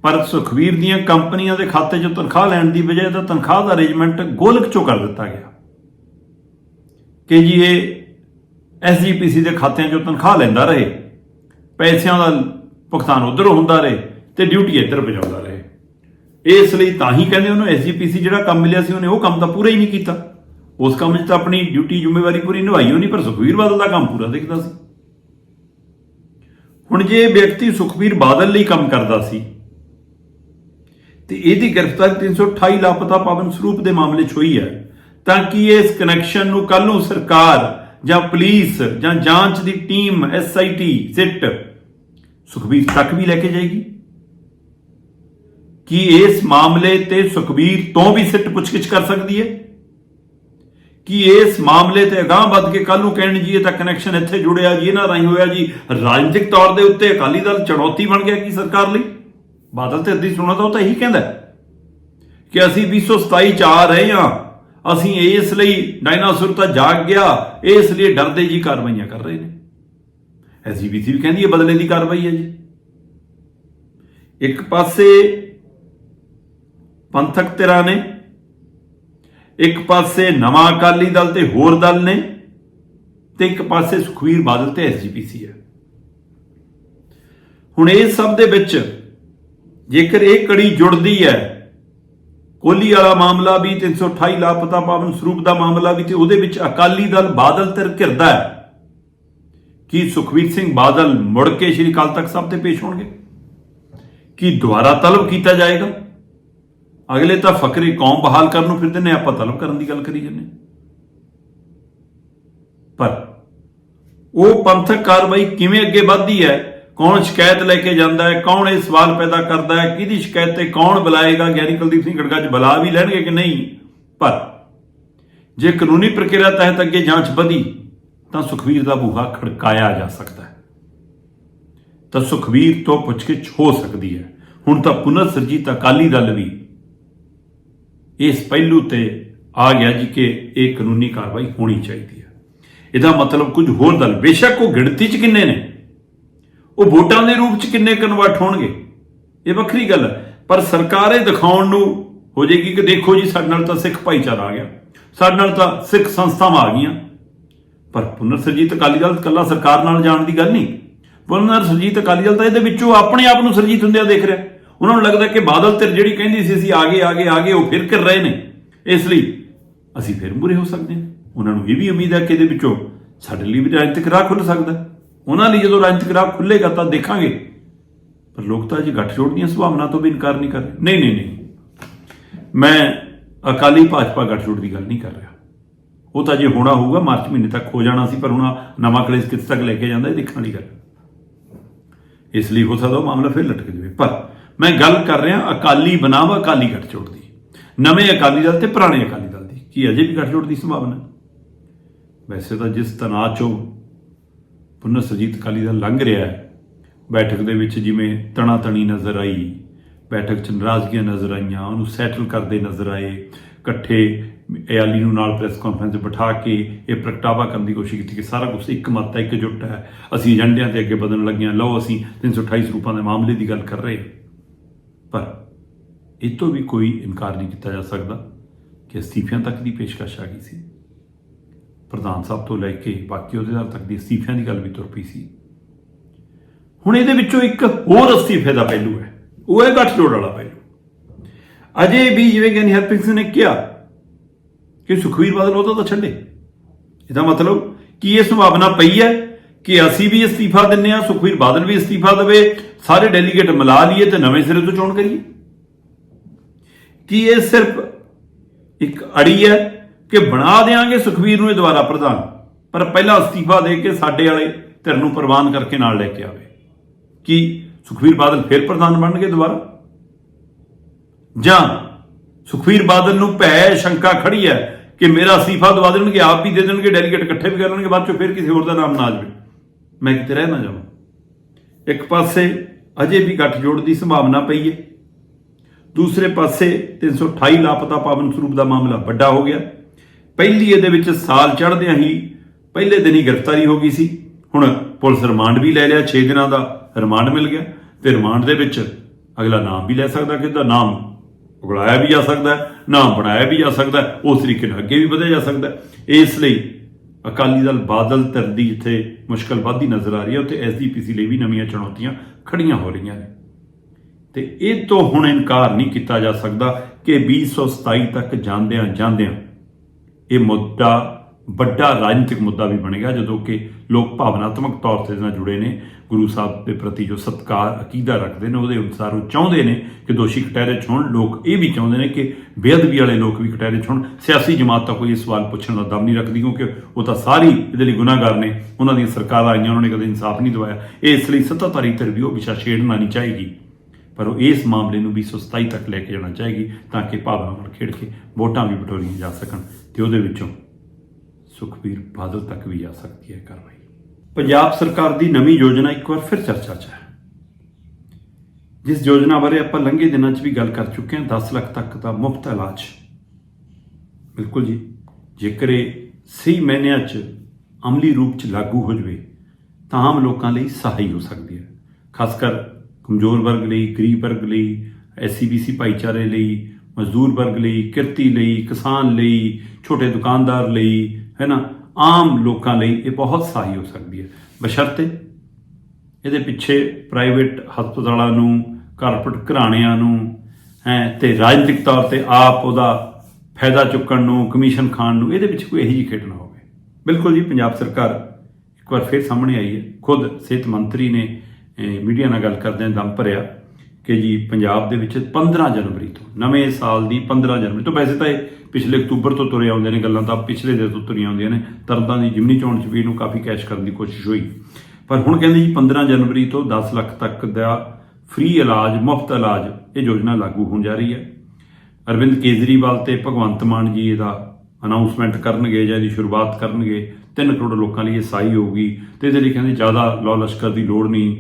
ਪਰ ਸੁਖਵੀਰ ਦੀਆਂ ਕੰਪਨੀਆਂ ਦੇ ਖਾਤੇ 'ਚੋਂ ਤਨਖਾਹ ਲੈਣ ਦੀ ਬਜਾਏ ਤਾਂ ਤਨਖਾਹ ਦਾ ਅਰੇਂਜਮੈਂਟ ਗੋਲਕ 'ਚੋਂ ਕਰ ਦਿੱਤਾ ਗਿਆ। ਕਿ ਜੀ ਇਹ ਐਸਜੀਪੀਸੀ ਦੇ ਖਾਤਿਆਂ 'ਚੋਂ ਤਨਖਾਹ ਲੈਂਦਾ ਰਹੇ, ਪੈਸਿਆਂ ਦਾ ਭੁਗਤਾਨ ਉਧਰ ਹੁੰਦਾ ਰਹੇ ਤੇ ਡਿਊਟੀ ਇੱਧਰ ਵਜਾਉਂਦਾ ਰਹੇ। ਇਸ ਲਈ ਤਾਂ ਹੀ ਕਹਿੰਦੇ ਉਹਨੂੰ ਐਸਜੀਪੀਸੀ ਜਿਹੜਾ ਕੰਮ ਮਿਲਿਆ ਸੀ, ਉਹਨੇ ਉਹ ਕੰਮ ਤਾਂ ਪੂਰਾ ਹੀ ਨਹੀਂ ਕੀਤਾ। ਉਸ ਕੰਮ 'ਚ ਤਾਂ ਆਪਣੀ ਡਿਊਟੀ ਜ਼ਿੰਮੇਵਾਰੀ ਪੂਰੀ ਨਿਭਾਈ ਹੋਣੀ, ਪਰ ਸੁਖਬੀਰ ਬਾਦਲ ਦਾ ਕੰਮ ਪੂਰਾ ਦਿਖਦਾ ਸੀ। ਹੁਣ ਜੇ ਇਹ ਵਿਅਕਤੀ ਸੁਖਬੀਰ ਬਾਦਲ ਲਈ ਕੰਮ ਕਰਦਾ ਸੀ ਤੇ ਇਹਦੀ ਗ੍ਰਿਫਤਾਰੀ 328 ਲਾਪਤਾ ਪਾਵਨ ਸਰੂਪ ਦੇ ਮਾਮਲੇ 'ਚ ਹੋਈ ਹੈ। ਤਾਂ ਕਿ ਇਸ ਕਨੈਕਸ਼ਨ ਨੂੰ ਕੱਲ ਨੂੰ ਸਰਕਾਰ ਜਾਂ ਪੁਲਿਸ ਜਾਂ ਜਾਂਚ ਦੀ ਟੀਮ ਐਸਆਈਟੀ ਸਿੱਟ ਸੁਖਬੀਰ ਤੱਕ ਵੀ ਲੈ ਕੇ ਜਾਏਗੀ? ਕੀ ਇਸ ਮਾਮਲੇ ਤੇ ਸੁਖਬੀਰ ਤੋਂ ਵੀ ਸਿੱਟ ਪੁੱਛਗਿੱਛ ਕਰ ਸਕਦੀ ਹੈ? ਕਿ ਇਸ ਮਾਮਲੇ ਤੇ ਅਗਾਹ ਵੱਧ ਕੇ ਕੱਲ ਨੂੰ ਕਹਿਣ ਜੀ, ਇਹ ਤਾਂ ਕਨੈਕਸ਼ਨ ਇੱਥੇ ਜੁੜਿਆ ਜੀ, ਇਹਨਾਂ ਰਾਹੀਂ ਹੋਇਆ ਜੀ, ਰਾਜਨੀਤਿਕ ਤੌਰ ਦੇ ਉੱਤੇ ਅਕਾਲੀ ਦਲ ਚੁਣੌਤੀ ਬਣ ਗਿਆ ਕਿ ਸਰਕਾਰ ਲਈ। ਬਾਦਲ ਤੇ ਅੱਧੀ ਸੁਣਾ ਤਾਂ ਉਹ ਤਾਂ ਇਹੀ ਕਹਿੰਦਾ ਕਿ ਅਸੀਂ 227 ਚ ਆ ਰਹੇ ਹਾਂ। ਅਸੀਂ ਇਸ ਲਈ ਡਾਇਨਾਸੌਰ ਤਾਂ ਜਾਗ ਗਿਆ, ਇਸ ਲਈ ਡਰਦੇ ਜੀ ਕਾਰਵਾਈਆਂ ਕਰ ਰਹੇ ਨੇ। ਐਸਜੀਪੀਸੀ ਵੀ ਕਹਿੰਦੀ ਹੈ ਬਦਲੇ ਦੀ ਕਾਰਵਾਈ ਹੈ ਜੀ। ਇੱਕ ਪਾਸੇ ਪੰਥਕ ਧਿਰਾਂ ਨੇ, ਇੱਕ ਪਾਸੇ ਨਵਾਂ ਅਕਾਲੀ ਦਲ ਤੇ ਹੋਰ ਦਲ ਨੇ ਤੇ ਇੱਕ ਪਾਸੇ ਸੁਖਵੀਰ ਬਾਦਲ ਤੇ ਐਸਜੀਪੀਸੀ ਹੈ। ਹੁਣ ਇਹ ਸਭ ਦੇ ਵਿੱਚ ਜੇਕਰ ਇਹ ਕੜੀ ਜੁੜਦੀ ਹੈ, ਕੋਹਲੀ ਵਾਲਾ ਮਾਮਲਾ ਵੀ 328 ਲਾਪਤਾ ਪਾਵਨ ਸਰੂਪ ਦਾ ਮਾਮਲਾ ਵੀ ਤੇ ਉਹਦੇ ਵਿੱਚ ਅਕਾਲੀ ਦਲ ਬਾਦਲ ਤੇ ਘਿਰਦਾ ਹੈ। ਕੀ ਸੁਖਵੀਰ ਸਿੰਘ ਬਾਦਲ ਮੁੜ ਕੇ ਸ਼੍ਰੀ ਅਕਾਲ ਤਖਤ ਸਾਹਿਬ ਤੇ ਪੇਸ਼ ਹੋਣਗੇ? ਕੀ ਦੁਬਾਰਾ ਤਲਬ ਕੀਤਾ ਜਾਏਗਾ? ਅਗਲੇ ਤਾਂ ਫਕਰੇ ਕੌਮ ਬਹਾਲ ਕਰਨ ਨੂੰ ਫਿਰਦੇ ਨੇ, ਆਪਾਂ ਤਲਬ ਕਰਨ ਦੀ ਗੱਲ ਕਰੀ ਜੰਨੇ ਪਰ ਉਹ ਪੰਥਕ ਕਾਰਵਾਈ ਕਿਵੇਂ ਅੱਗੇ ਵੱਧਦੀ ਹੈ ਕੌਣ ਸ਼ਿਕਾਇਤ ਲੈ ਕੇ ਜਾਂਦਾ ਹੈ? ਕੌਣ ਇਹ ਸਵਾਲ ਪੈਦਾ ਕਰਦਾ ਹੈ? ਕਿਹਦੀ ਸ਼ਿਕਾਇਤ ਤੇ ਕੌਣ ਬੁਲਾਏਗਾ? ਗਿਆਨੀ ਕੁਲਦੀਪ ਸਿੰਘ ਗੜਗਾ ਚ ਬੁਲਾ ਵੀ ਲੈਣਗੇ ਕਿ ਨਹੀਂ? ਪਰ ਜੇ ਕਾਨੂੰਨੀ ਪ੍ਰਕਿਰਿਆ ਤਹਿਤ ਅੱਗੇ ਜਾਂਚ ਵਧੀ, ਤਾਂ ਸੁਖਵੀਰ ਦਾ ਬੂਹਾ ਖੜਕਾਇਆ ਜਾ ਸਕਦਾ ਹੈ। ਤਾਂ ਸੁਖਵੀਰ ਤੋਂ ਪੁੱਛਗਿੱਛ ਹੋ ਸਕਦੀ ਹੈ। ਹੁਣ ਤਾਂ ਪੁਨਰ ਸਰਜੀਤ ਅਕਾਲੀ ਦਲ ਵੀ ਇਸ ਪਹਿਲੂ ਤੇ ਆ ਗਿਆ ਜੀ ਕਿ ਇਹ ਕਾਨੂੰਨੀ ਕਾਰਵਾਈ ਹੋਣੀ ਚਾਹੀਦੀ ਹੈ। ਇਹਦਾ ਮਤਲਬ ਕੁਝ ਹੋਰ ਦਲ, ਬੇਸ਼ੱਕ ਉਹ ਗਿਣਤੀ 'ਚ ਕਿੰਨੇ ਨੇ? ਉਹ ਵੋਟਾਂ ਦੇ ਰੂਪ 'ਚ ਕਿੰਨੇ ਕਨਵਰਟ ਹੋਣਗੇ? ਇਹ ਵੱਖਰੀ ਗੱਲ ਹੈ। ਪਰ ਸਰਕਾਰ ਇਹ ਦਿਖਾਉਣ ਨੂੰ ਹੋ ਜਾਏਗੀ ਕਿ ਦੇਖੋ ਜੀ, ਸਾਡੇ ਨਾਲ ਤਾਂ ਸਿੱਖ ਭਾਈਚਾਰਾ ਆ ਗਿਆ। ਸਾਡੇ ਨਾਲ ਤਾਂ ਸਿੱਖ ਸੰਸਥਾਵਾਂ ਆ ਗਈਆਂ। ਪਰ ਪੁਨਰ ਸਰਜੀਤ ਅਕਾਲੀ ਦਲ ਕੱਲਾ ਸਰਕਾਰ ਨਾਲ ਜਾਣ ਦੀ ਗੱਲ ਨਹੀਂ। ਪੁਨਰ ਸਰਜੀਤ ਅਕਾਲੀ ਦਲ ਤਾਂ ਇਹਦੇ ਵਿੱਚੋਂ ਆਪਣੇ ਆਪ ਨੂੰ ਸਰਜੀਤ ਹੁੰਦਿਆਂ ਦੇਖ ਰਿਹਾ। ਉਹਨਾਂ ਨੂੰ ਲੱਗਦਾ ਕਿ ਬਾਦਲ ਤੇ ਜਿਹੜੀ ਕਹਿੰਦੀ ਸੀ, ਅਸੀਂ ਆਗੇ ਆਗੇ ਆਗੇ, ਉਹ ਫਿਰ ਕਰ ਰਹੇ ਨੇ। ਇਸ ਲਈ ਅਸੀਂ ਫਿਰ ਮੂਰੇ ਹੋ ਸਕਦੇ ਹਾਂ। ਉਹਨਾਂ ਨੂੰ ਇਹ ਵੀ ਉਮੀਦ ਹੈ ਕਿ ਇਹਦੇ ਵਿੱਚੋਂ ਸਾਡੇ ਲਈ ਵੀ ਰਾਜਨੀਤਿਕ ਰਾਹ ਖੁੱਲ ਸਕਦਾ ਉਹਨਾਂ ਲਈ ਜਦੋਂ ਰਾਜਨੀਤਿਕ ਰਾਹ ਖੁੱਲੇਗਾ ਤਾਂ ਦੇਖਾਂਗੇ। ਪਰ ਲੋਕ ਤਾਂ ਜੀ ਗੱਠਜੋੜ ਦੀਆਂ ਸੰਭਾਵਨਾ ਤੋਂ ਵੀ ਇਨਕਾਰ ਨਹੀਂ ਕਰ ਰਹੇ। ਨਹੀਂ ਨਹੀਂ ਨਹੀਂ। ਮੈਂ ਅਕਾਲੀ ਭਾਜਪਾ ਗੱਠਜੋੜ ਦੀ ਗੱਲ ਨਹੀਂ ਕਰ ਰਿਹਾ। ਉਹ ਤਾਂ ਜੇ ਹੋਣਾ ਹੋਊਗਾ, ਮਾਰਚ ਮਹੀਨੇ ਤੱਕ ਹੋ ਜਾਣਾ ਸੀ, ਪਰ ਹੁਣ ਨਵਾਂ ਕਲੇਸ਼ ਕਿੱਥੇ ਤੱਕ ਲੈ ਕੇ ਜਾਂਦਾ, ਇਹ ਦੇਖਣ ਵਾਲੀ ਗੱਲ। ਇਸ ਲਈ ਹੋ ਸਕਦਾ ਉਹ ਮਾਮਲਾ ਫਿਰ ਲਟਕ ਜਾਵੇ। ਪਰ ਮੈਂ ਗੱਲ ਕਰ ਰਿਹਾ ਅਕਾਲੀ ਬਨਾਮ ਅਕਾਲੀ ਗੱਠਜੋੜ ਦੀ। ਨਵੇਂ ਅਕਾਲੀ ਦਲ ਤੇ ਪੁਰਾਣੇ ਅਕਾਲੀ ਦਲ ਦੀ। ਕੀ ਅਜੇ ਵੀ ਗੱਠਜੋੜ ਦੀ ਸੰਭਾਵਨਾ? ਵੈਸੇ ਤਾਂ ਜਿਸ ਤਣਾਅ ਚੋਂ ਪੁਨਰ ਸਰਜੀਤ ਅਕਾਲੀ ਦਲ ਲੰਘ ਰਿਹਾ ਹੈ। ਬੈਠਕ ਦੇ ਵਿੱਚ ਜਿਵੇਂ ਤਣਾ ਤਣੀ ਨਜ਼ਰ ਆਈ, ਬੈਠਕ 'ਚ ਨਾਰਾਜ਼ਗੀਆਂ ਨਜ਼ਰ ਆਈਆਂ, ਉਹਨੂੰ ਸੈਟਲ ਕਰਦੇ ਨਜ਼ਰ ਆਏ, ਇਕੱਠੇ ਇਆਲੀ ਨੂੰ ਨਾਲ ਪ੍ਰੈਸ ਕਾਨਫਰੰਸ ਬਿਠਾ ਕੇ ਇਹ ਪ੍ਰਗਟਾਵਾ ਕਰਨ ਦੀ ਕੋਸ਼ਿਸ਼ ਕੀਤੀ ਕਿ ਸਾਰਾ ਕੁਝ ਇੱਕ ਮਤ ਹੈ ਇੱਕਜੁੱਟ ਹੈ। ਅਸੀਂ ਏਜੰਡਿਆਂ ਤੇ ਅੱਗੇ ਵਧਣ ਲੱਗਿਆ। ਲਓ, ਅਸੀਂ 328 ਰੂਪਾਂ ਦੇ ਮਾਮਲੇ ਦੀ ਗੱਲ ਕਰ ਰਹੇ। ਹਾਂ। ਪਰ ਇਹ ਤੋਂ ਵੀ ਕੋਈ ਇਨਕਾਰ ਨਹੀਂ ਕੀਤਾ ਜਾ ਸਕਦਾ ਕਿ ਅਸਤੀਫਿਆਂ ਤੱਕ ਦੀ ਪੇਸ਼ਕਸ਼ ਆ ਗਈ ਸੀ। ਪ੍ਰਧਾਨ ਸਾਹਿਬ ਤੋਂ ਲੈ ਕੇ ਬਾਕੀ ਉਹਦੇ ਨਾਲ ਤੱਕ ਦੀ ਅਸਤੀਫਿਆਂ ਦੀ ਗੱਲ ਵੀ ਤੁਰ ਪਈ ਸੀ। ਹੁਣ ਇਹਦੇ ਵਿੱਚੋਂ ਇੱਕ ਹੋਰ ਅਸਤੀਫੇ ਦਾ ਪਹਿਲੂ ਹੈ। ਉਹ ਹੈ ਗੱਠਜੋੜ ਵਾਲਾ ਪਹਿਲੂ। ਅਜੇ ਵੀ ਜਿਵੇਂ ਗਿਆਨੀ ਹਰਪ੍ਰੀਤ ਸਿੰਘ ਨੇ ਕਿਹਾ ਕਿ ਸੁਖਵੀਰ ਬਾਦਲ ਉਹਦਾ ਤਾਂ ਛੱਡੇ। ਇਹਦਾ ਮਤਲਬ ਕੀ ਇਹ ਸੰਭਾਵਨਾ ਪਈ ਹੈ ਕਿ ਅਸੀਂ ਵੀ ਅਸਤੀਫਾ ਦਿੰਨੇ ਆ ਸੁਖਵੀਰ ਬਾਦਲ ਵੀ ਅਸਤੀਫਾ ਦੇਵੇ, ਸਾਰੇ ਡੈਲੀਗੇਟ ਮਿਲਾ ਲਈਏ ਤੇ ਨਵੇਂ ਸਿਰੇ ਤੋਂ ਚੋਣ ਕਰੀਏ? ਕੀ ਇਹ ਸਿਰਫ ਇੱਕ ਅੜੀ ਹੈ ਕਿ ਬਣਾ ਦੇਾਂਗੇ ਸੁਖਵੀਰ ਨੂੰ ਇਹ ਦੁਬਾਰਾ ਪ੍ਰਧਾਨ। ਪਰ ਪਹਿਲਾਂ ਅਸਤੀਫਾ ਦੇ ਕੇ ਸਾਡੇ ਵਾਲੇ ਧਿਰ ਨੂੰ ਪ੍ਰਵਾਨ ਕਰਕੇ ਨਾਲ ਲੈ ਕੇ ਆਵੇ। ਕੀ ਸੁਖਵੀਰ ਬਾਦਲ ਫਿਰ ਪ੍ਰਧਾਨ ਬਣਨਗੇ ਦੁਬਾਰਾ? ਜਾਂ ਸੁਖਵੀਰ ਬਾਦਲ ਨੂੰ ਭੈ ਸ਼ੰਕਾ ਖੜੀ ਹੈ ਕਿ ਮੇਰਾ ਅਸਤੀਫਾ ਦਵਾ ਦੇਣਗੇ, ਆਪ ਵੀ ਦੇ ਦੇਣਗੇ, ਡੈਲੀਗੇਟ ਇਕੱਠੇ ਵੀ ਕਰ ਲੈਣਗੇ, ਬਾਅਦ ਚੋਂ ਫਿਰ ਕਿਸੇ ਹੋਰ ਦਾ ਨਾਮ ਨਾ ਆ ਜਾਵੇ। ਮੈਂ ਕਿਤੇ ਰਹਿ ਨਾ ਜਾਵਾਂ। ਇੱਕ ਪਾਸੇ ਅਜੇ ਵੀ ਗੱਠਜੋੜ ਦੀ ਸੰਭਾਵਨਾ ਪਈ ਹੈ। ਦੂਸਰੇ ਪਾਸੇ 328 ਲਾਪਤਾ ਪਾਵਨ ਸਰੂਪ ਦਾ ਮਾਮਲਾ ਵੱਡਾ ਹੋ ਗਿਆ। ਪਹਿਲੀ ਇਹਦੇ ਵਿੱਚ ਸਾਲ ਚੜ੍ਹਦਿਆਂ ਹੀ ਪਹਿਲੇ ਦਿਨ ਹੀ ਗ੍ਰਿਫਤਾਰੀ ਹੋ ਗਈ ਸੀ। ਹੁਣ ਪੁਲਿਸ ਰਿਮਾਂਡ ਵੀ ਲੈ ਲਿਆ 6 ਦਿਨਾਂ ਦਾ ਰਿਮਾਂਡ ਮਿਲ ਗਿਆ ਤੇ ਰਿਮਾਂਡ ਦੇ ਵਿੱਚ ਅਗਲਾ ਨਾਮ ਵੀ ਲੈ ਸਕਦਾ ਕਿ ਉਹਦਾ ਨਾਮ ਉਗਲਾਇਆ ਵੀ ਜਾ ਸਕਦਾ ਨਾਮ ਬਣਾਇਆ ਵੀ ਜਾ ਸਕਦਾ ਉਸ ਤਰੀਕੇ ਨਾਲ ਅੱਗੇ ਵੀ ਵਧਿਆ ਜਾ ਸਕਦਾ ਇਸ ਲਈ ਅਕਾਲੀ ਦਲ ਬਾਦਲ ਧਿਰ ਦੀ ਜਿੱਥੇ ਮੁਸ਼ਕਲ ਵੱਧਦੀ ਨਜ਼ਰ ਆ ਰਹੀ ਹੈ। ਉੱਥੇ ਐਸਜੀਪੀਸੀ ਲਈ ਵੀ ਨਵੀਆਂ ਚੁਣੌਤੀਆਂ ਖੜੀਆਂ ਹੋ ਰਹੀਆਂ ਨੇ। ਤੇ ਇਹ ਤੋਂ ਹੁਣ ਇਨਕਾਰ ਨਹੀਂ ਕੀਤਾ ਜਾ ਸਕਦਾ ਕਿ 2027 ਤੱਕ ਜਾਂਦਿਆਂ ਜਾਂਦਿਆਂ ਇਹ ਮੁੱਦਾ ਵੱਡਾ ਰਾਜਨੀਤਿਕ ਮੁੱਦਾ ਵੀ ਬਣੇਗਾ ਜਦੋਂ ਕਿ ਲੋਕ ਭਾਵਨਾਤਮਕ ਤੌਰ ਤੇ ਨਾਲ ਜੁੜੇ ਨੇ। ਗੁਰੂ ਸਾਹਿਬ ਦੇ ਪ੍ਰਤੀ ਜੋ ਸਤਕਾਰ ਅਕੀਦਾ ਰੱਖਦੇ ਨੇ, ਉਹਦੇ ਅਨੁਸਾਰ ਉਹ ਚਾਹੁੰਦੇ ਨੇ ਕਿ ਦੋਸ਼ੀ ਕਟਹਿਰੇ 'ਚ ਹੋਣ। ਲੋਕ ਇਹ ਵੀ ਚਾਹੁੰਦੇ ਨੇ ਕਿ ਬੇਅਦਬੀ ਵਾਲੇ ਲੋਕ ਵੀ ਕਟਹਿਰੇ 'ਚ ਹੋਣ। ਸਿਆਸੀ ਜਮਾਤ ਤਾਂ ਕੋਈ ਇਹ ਸਵਾਲ ਪੁੱਛਣ ਦਾ ਦਮ ਨਹੀਂ ਰੱਖਦੀ, ਕਿਉਂਕਿ ਉਹ ਤਾਂ ਸਾਰੀ ਇਹਦੇ ਲਈ ਗੁਨਾਹਗਾਰ ਨੇ। ਉਹਨਾਂ ਦੀਆਂ ਸਰਕਾਰਾਂ ਆਈਆਂ, ਉਹਨਾਂ ਨੇ ਕਦੇ ਇਨਸਾਫ ਨਹੀਂ ਦਿਵਾਇਆ। ਇਸ ਲਈ ਸੱਤਾਧਾਰੀ ਧਿਰ ਵੀ ਉਹ ਵਿਸ਼ਾ ਛੇੜਨਾ ਨਹੀਂ ਚਾਹੀਦੀ ਪਰ ਉਹ ਇਸ ਮਾਮਲੇ ਨੂੰ ਵੀ 2027 ਤੱਕ ਲੈ ਕੇ ਜਾਣਾ ਚਾਹੀਗੀ, ਤਾਂ ਕਿ ਭਾਵਨਾ ਨਾਲ ਖੇਡ ਕੇ ਵੋਟਾਂ ਵੀ ਬਟੋਰੀਆਂ ਜਾ ਸਕਣ। ਤੇ ਉਹਦੇ ਵਿੱਚੋਂ ਸੁਖਬੀਰ ਬਾਦਲ ਤੱਕ ਵੀ ਜਾ ਸਕਦੀ ਹੈ ਕਾਰਵਾਈ। ਪੰਜਾਬ ਸਰਕਾਰ ਦੀ ਨਵੀਂ ਯੋਜਨਾ ਇੱਕ ਵਾਰ ਫਿਰ ਚਰਚਾ 'ਚ ਹੈ। ਜਿਸ ਯੋਜਨਾ ਬਾਰੇ ਆਪਾਂ ਲੰਘੇ ਦਿਨਾਂ 'ਚ ਵੀ ਗੱਲ ਕਰ ਚੁੱਕੇ ਹਾਂ 10 ਲੱਖ ਤੱਕ ਦਾ ਮੁਫਤ ਇਲਾਜ। ਬਿਲਕੁਲ ਜੀ, ਜੇਕਰ ਇਹ ਸਹੀ ਮਹੀਨਿਆਂ 'ਚ ਅਮਲੀ ਰੂਪ 'ਚ ਲਾਗੂ ਹੋ ਜਵੇ, ਤਾਂ ਆਮ ਲੋਕਾਂ ਲਈ ਸਹਾਈ ਹੋ ਸਕਦੀ ਹੈ। ਖਾਸ ਕਰ ਕਮਜ਼ੋਰ ਵਰਗ ਲਈ, ਗਰੀਬ ਵਰਗ ਲਈ ਐਸਸੀਬੀਸੀ ਭਾਈਚਾਰੇ ਲਈ ਮਜ਼ਦੂਰ ਵਰਗ ਲਈ, ਕਿਰਤੀ ਲਈ, ਕਿਸਾਨ ਲਈ, ਛੋਟੇ ਦੁਕਾਨਦਾਰ ਲਈ, ਹੈ ਨਾ? ਆਮ ਲੋਕਾਂ ਲਈ ਇਹ ਬਹੁਤ ਸਹਾਈ ਹੋ ਸਕਦੀ ਹੈ। ਬਸ਼ਰਤੇ ਇਹਦੇ ਪਿੱਛੇ ਪ੍ਰਾਈਵੇਟ ਹਸਪਤਾਲਾਂ ਨੂੰ ਕਾਰਪੋਰੇਟ ਘਰਾਣਿਆਂ ਨੂੰ, ਹੈ, ਤੇ ਰਾਜਨੀਤਿਕ ਤੌਰ ਤੇ ਆਪ ਉਹਦਾ ਫਾਇਦਾ ਚੁੱਕਣ ਨੂੰ ਕਮਿਸ਼ਨ ਖਾਣ ਨੂੰ, ਇਹਦੇ ਵਿੱਚ ਕੋਈ ਇਹੋ ਜਿਹੀ ਖੇਡ ਨਾ ਹੋਵੇ। ਬਿਲਕੁਲ ਜੀ, ਪੰਜਾਬ ਸਰਕਾਰ ਇੱਕ ਵਾਰ ਫਿਰ ਸਾਹਮਣੇ ਆਈ ਹੈ। ਖੁਦ ਸਿਹਤ ਮੰਤਰੀ ਨੇ ਮੀਡੀਆ ਨਾਲ ਗੱਲ ਕਰਦਿਆਂ ਦਮ ਭਰਿਆ। ਕਿ ਜੀ ਪੰਜਾਬ ਦੇ ਵਿੱਚ 15 ਜਨਵਰੀ ਤੋਂ, ਨਵੇਂ ਸਾਲ ਦੀ 15 ਜਨਵਰੀ ਤੋਂ। ਵੈਸੇ ਤਾਂ ਇਹ ਪਿਛਲੇ ਅਕਤੂਬਰ ਤੋਂ ਤੁਰੇ ਆਉਂਦੇ ਨੇ ਗੱਲਾਂ, ਤਾਂ ਪਿਛਲੇ ਦੇ ਤੋਂ ਤੁਰੀਆਂ ਆਉਂਦੀਆਂ ਨੇ। ਤਰਦਾਂ ਦੀ ਜਿਮਨੀ ਚੋਣ ਚ ਵੀ ਇਹਨੂੰ ਕਾਫੀ ਕੈਸ਼ ਕਰਨ ਦੀ ਕੋਸ਼ਿਸ਼ ਹੋਈ। ਪਰ ਹੁਣ ਕਹਿੰਦੇ ਜੀ 15 ਜਨਵਰੀ ਤੋਂ 10 ਲੱਖ ਤੱਕ ਦਾ ਫ੍ਰੀ ਇਲਾਜ, ਮੁਫਤ ਇਲਾਜ ਇਹ ਯੋਜਨਾ ਲਾਗੂ ਹੋਣ ਜਾ ਰਹੀ ਹੈ। ਅਰਵਿੰਦ ਕੇਜਰੀਵਾਲ ਤੇ ਭਗਵੰਤ ਮਾਨ ਜੀ ਇਹਦਾ ਅਨਾਉਂਸਮੈਂਟ ਕਰਨਗੇ ਜਾਂ ਇਹਦੀ ਸ਼ੁਰੂਆਤ ਕਰਨਗੇ। 3 ਕਰੋੜ ਲੋਕਾਂ ਲਈ ਇਹ ਸਹਾਈ ਹੋਊਗੀ ਤੇ ਇਹਦੇ ਲਈ ਕਹਿੰਦੇ ਜ਼ਿਆਦਾ ਲਾਅ ਲਸ਼ਕਰ ਦੀ ਲੋੜ ਨਹੀਂ।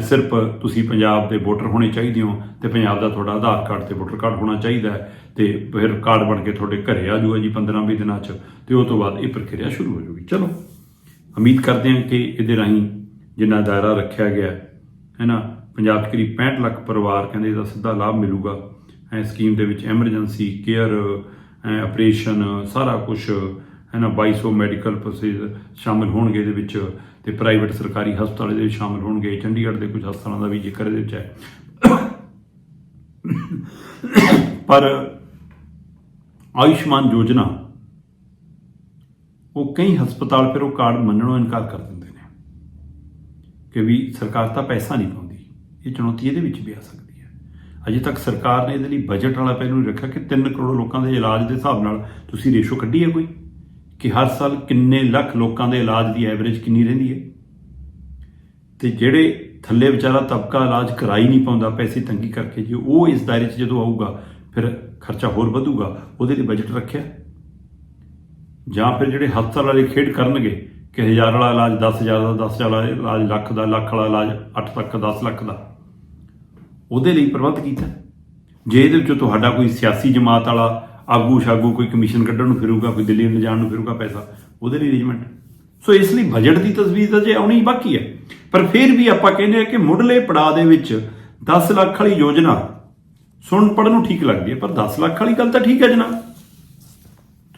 ਸਿਰਫ ਤੁਸੀਂ ਪੰਜਾਬ ਦੇ ਵੋਟਰ ਹੋਣੇ ਚਾਹੀਦੇ ਹੋ ਤੇ ਪੰਜਾਬ ਦਾ ਤੁਹਾਡਾ ਆਧਾਰ ਕਾਰਡ ਤੇ ਵੋਟਰ ਕਾਰਡ ਹੋਣਾ ਚਾਹੀਦਾ ਹੈ ਤੇ ਫਿਰ ਕਾਰਡ ਬਣ ਕੇ ਤੁਹਾਡੇ ਘਰੇ ਆ ਜਾਊਗਾ ਜੀ 15-20 ਦਿਨਾਂ 'ਚ ਤੇ ਉਹ ਤੋਂ ਬਾਅਦ ਇਹ ਪ੍ਰਕਿਰਿਆ ਸ਼ੁਰੂ ਹੋ ਜਾਊਗੀ। ਚਲੋ, ਉਮੀਦ ਕਰਦੇ ਹਾਂ ਕਿ ਇਹਦੇ ਰਾਹੀਂ ਜਿੰਨਾ ਦਾਇਰਾ ਰੱਖਿਆ ਗਿਆ ਹੈ ਨਾ? ਪੰਜਾਬ 'ਚ ਕਰੀਬ 65 ਲੱਖ ਪਰਿਵਾਰ ਕਹਿੰਦੇ ਇਹਦਾ ਸਿੱਧਾ ਲਾਭ ਮਿਲੂਗਾ। ਇਹ ਸਕੀਮ ਦੇ ਵਿੱਚ ਐਮਰਜੈਂਸੀ, ਕੇਅਰ ਆਪਰੇਸ਼ਨ, ਸਾਰਾ ਕੁਝ ਹੈ ਨਾ? 2200 ਮੈਡੀਕਲ ਪ੍ਰੋਸੈਸ ਸ਼ਾਮਿਲ ਹੋਣਗੇ ਇਹਦੇ ਵਿੱਚ। ਤੇ ਪ੍ਰਾਈਵੇਟ ਸਰਕਾਰੀ ਹਸਪਤਾਲ ਇਹਦੇ ਵਿੱਚ ਸ਼ਾਮਿਲ ਹੋਣਗੇ। ਚੰਡੀਗੜ੍ਹ ਦੇ ਕੁਝ ਹਸਪਤਾਲਾਂ ਦਾ ਵੀ ਜ਼ਿਕਰ ਇਹਦੇ ਵਿੱਚ ਹੈ। ਪਰ ਆਯੁਸ਼ਮਾਨ ਯੋਜਨਾ, ਉਹ ਕਈ ਹਸਪਤਾਲ ਫਿਰ ਉਹ ਕਾਰਡ ਮੰਨਣੋਂ ਇਨਕਾਰ ਕਰ ਦਿੰਦੇ ਨੇ ਕਿ ਵੀ ਸਰਕਾਰ ਤਾਂ ਪੈਸਾ ਨਹੀਂ ਪਾਉਂਦੀ। ਇਹ ਚੁਣੌਤੀ ਇਹਦੇ ਵਿੱਚ ਵੀ ਆ ਸਕਦੀ ਹੈ। ਅਜੇ ਤੱਕ ਸਰਕਾਰ ਨੇ ਇਹਦੇ ਲਈ ਬਜਟ ਵਾਲਾ ਪਹਿਲੂ ਨਹੀਂ ਰੱਖਿਆ ਕਿ 3 ਕਰੋੜ ਲੋਕਾਂ ਦੇ ਇਲਾਜ ਦੇ ਹਿਸਾਬ ਨਾਲ ਤੁਸੀਂ ਰੇਸ਼ੋ ਕੱਢੀ ਹੈ ਕੋਈ? ਕਿ ਹਰ ਸਾਲ ਕਿੰਨੇ ਲੱਖ ਲੋਕਾਂ ਦੇ ਇਲਾਜ ਦੀ ਐਵਰੇਜ ਕਿੰਨੀ ਰਹਿੰਦੀ ਹੈ? ਤੇ ਜਿਹੜੇ ਥੱਲੇ ਵਿਚਾਰਾ ਤਬਕਾ ਇਲਾਜ ਕਰਾਈ ਨਹੀਂ ਪਾਉਂਦਾ, ਪੈਸੇ ਤੰਗੀ ਕਰਕੇ ਜੀ, ਉਹ ਇਸ ਦਾਇਰੇ 'ਚ ਜਦੋਂ ਆਊਗਾ, ਫਿਰ ਖਰਚਾ ਹੋਰ ਵਧੂਗਾ, ਉਹਦੇ ਲਈ ਬਜਟ ਰੱਖਿਆ? ਜਾਂ ਫਿਰ ਜਿਹੜੇ ਹਸਪਤਾਲ ਵਾਲੇ ਖੇਡ ਕਰਨਗੇ, ਕਿ 1000 ਵਾਲਾ ਇਲਾਜ 10000 ਦਾ 10000 ਵਾਲਾ ਇਲਾਜ, ਲੱਖ ਦਾ, ਲੱਖ ਵਾਲਾ ਇਲਾਜ 8 ਤੱਕ 10 ਲੱਖ ਦਾ, ਉਹਦੇ ਲਈ ਪ੍ਰਬੰਧ ਕੀਤਾ। ਜੇ ਇਹਦੇ ਵਿੱਚੋਂ ਤੁਹਾਡਾ ਕੋਈ ਸਿਆਸੀ ਜਮਾਤ ਵਾਲਾ ਆਗੂ ਸ਼ਾਗੂ ਕੋਈ ਕਮਿਸ਼ਨ ਕੱਢਣ ਨੂੰ ਫਿਰੂਗਾ, ਕੋਈ ਦਿੱਲੀ ਨੂੰ ਜਾਣ ਨੂੰ ਫਿਰੂਗਾ ਪੈਸਾ, ਉਹਦੇ ਲਈ ਅਰੇਂਜਮੈਂਟ। ਸੋ ਇਸ ਲਈ ਬਜਟ ਦੀ ਤਸਵੀਰ ਤਾਂ ਜੇ ਆਉਣੀ ਬਾਕੀ ਹੈ। ਪਰ ਫਿਰ ਵੀ ਆਪਾਂ ਕਹਿੰਦੇ ਆ ਕਿ ਮੁੱਢਲੇ ਪੜਾਅ ਦੇ ਵਿੱਚ 10 ਲੱਖ ਵਾਲੀ ਯੋਜਨਾ, ਸੁਣ ਪੜਨ ਨੂੰ ਠੀਕ ਲੱਗਦੀ ਹੈ, ਪਰ 10 ਲੱਖ ਵਾਲੀ ਗੱਲ ਤਾਂ ਠੀਕ ਹੈ ਜਨਾਬ।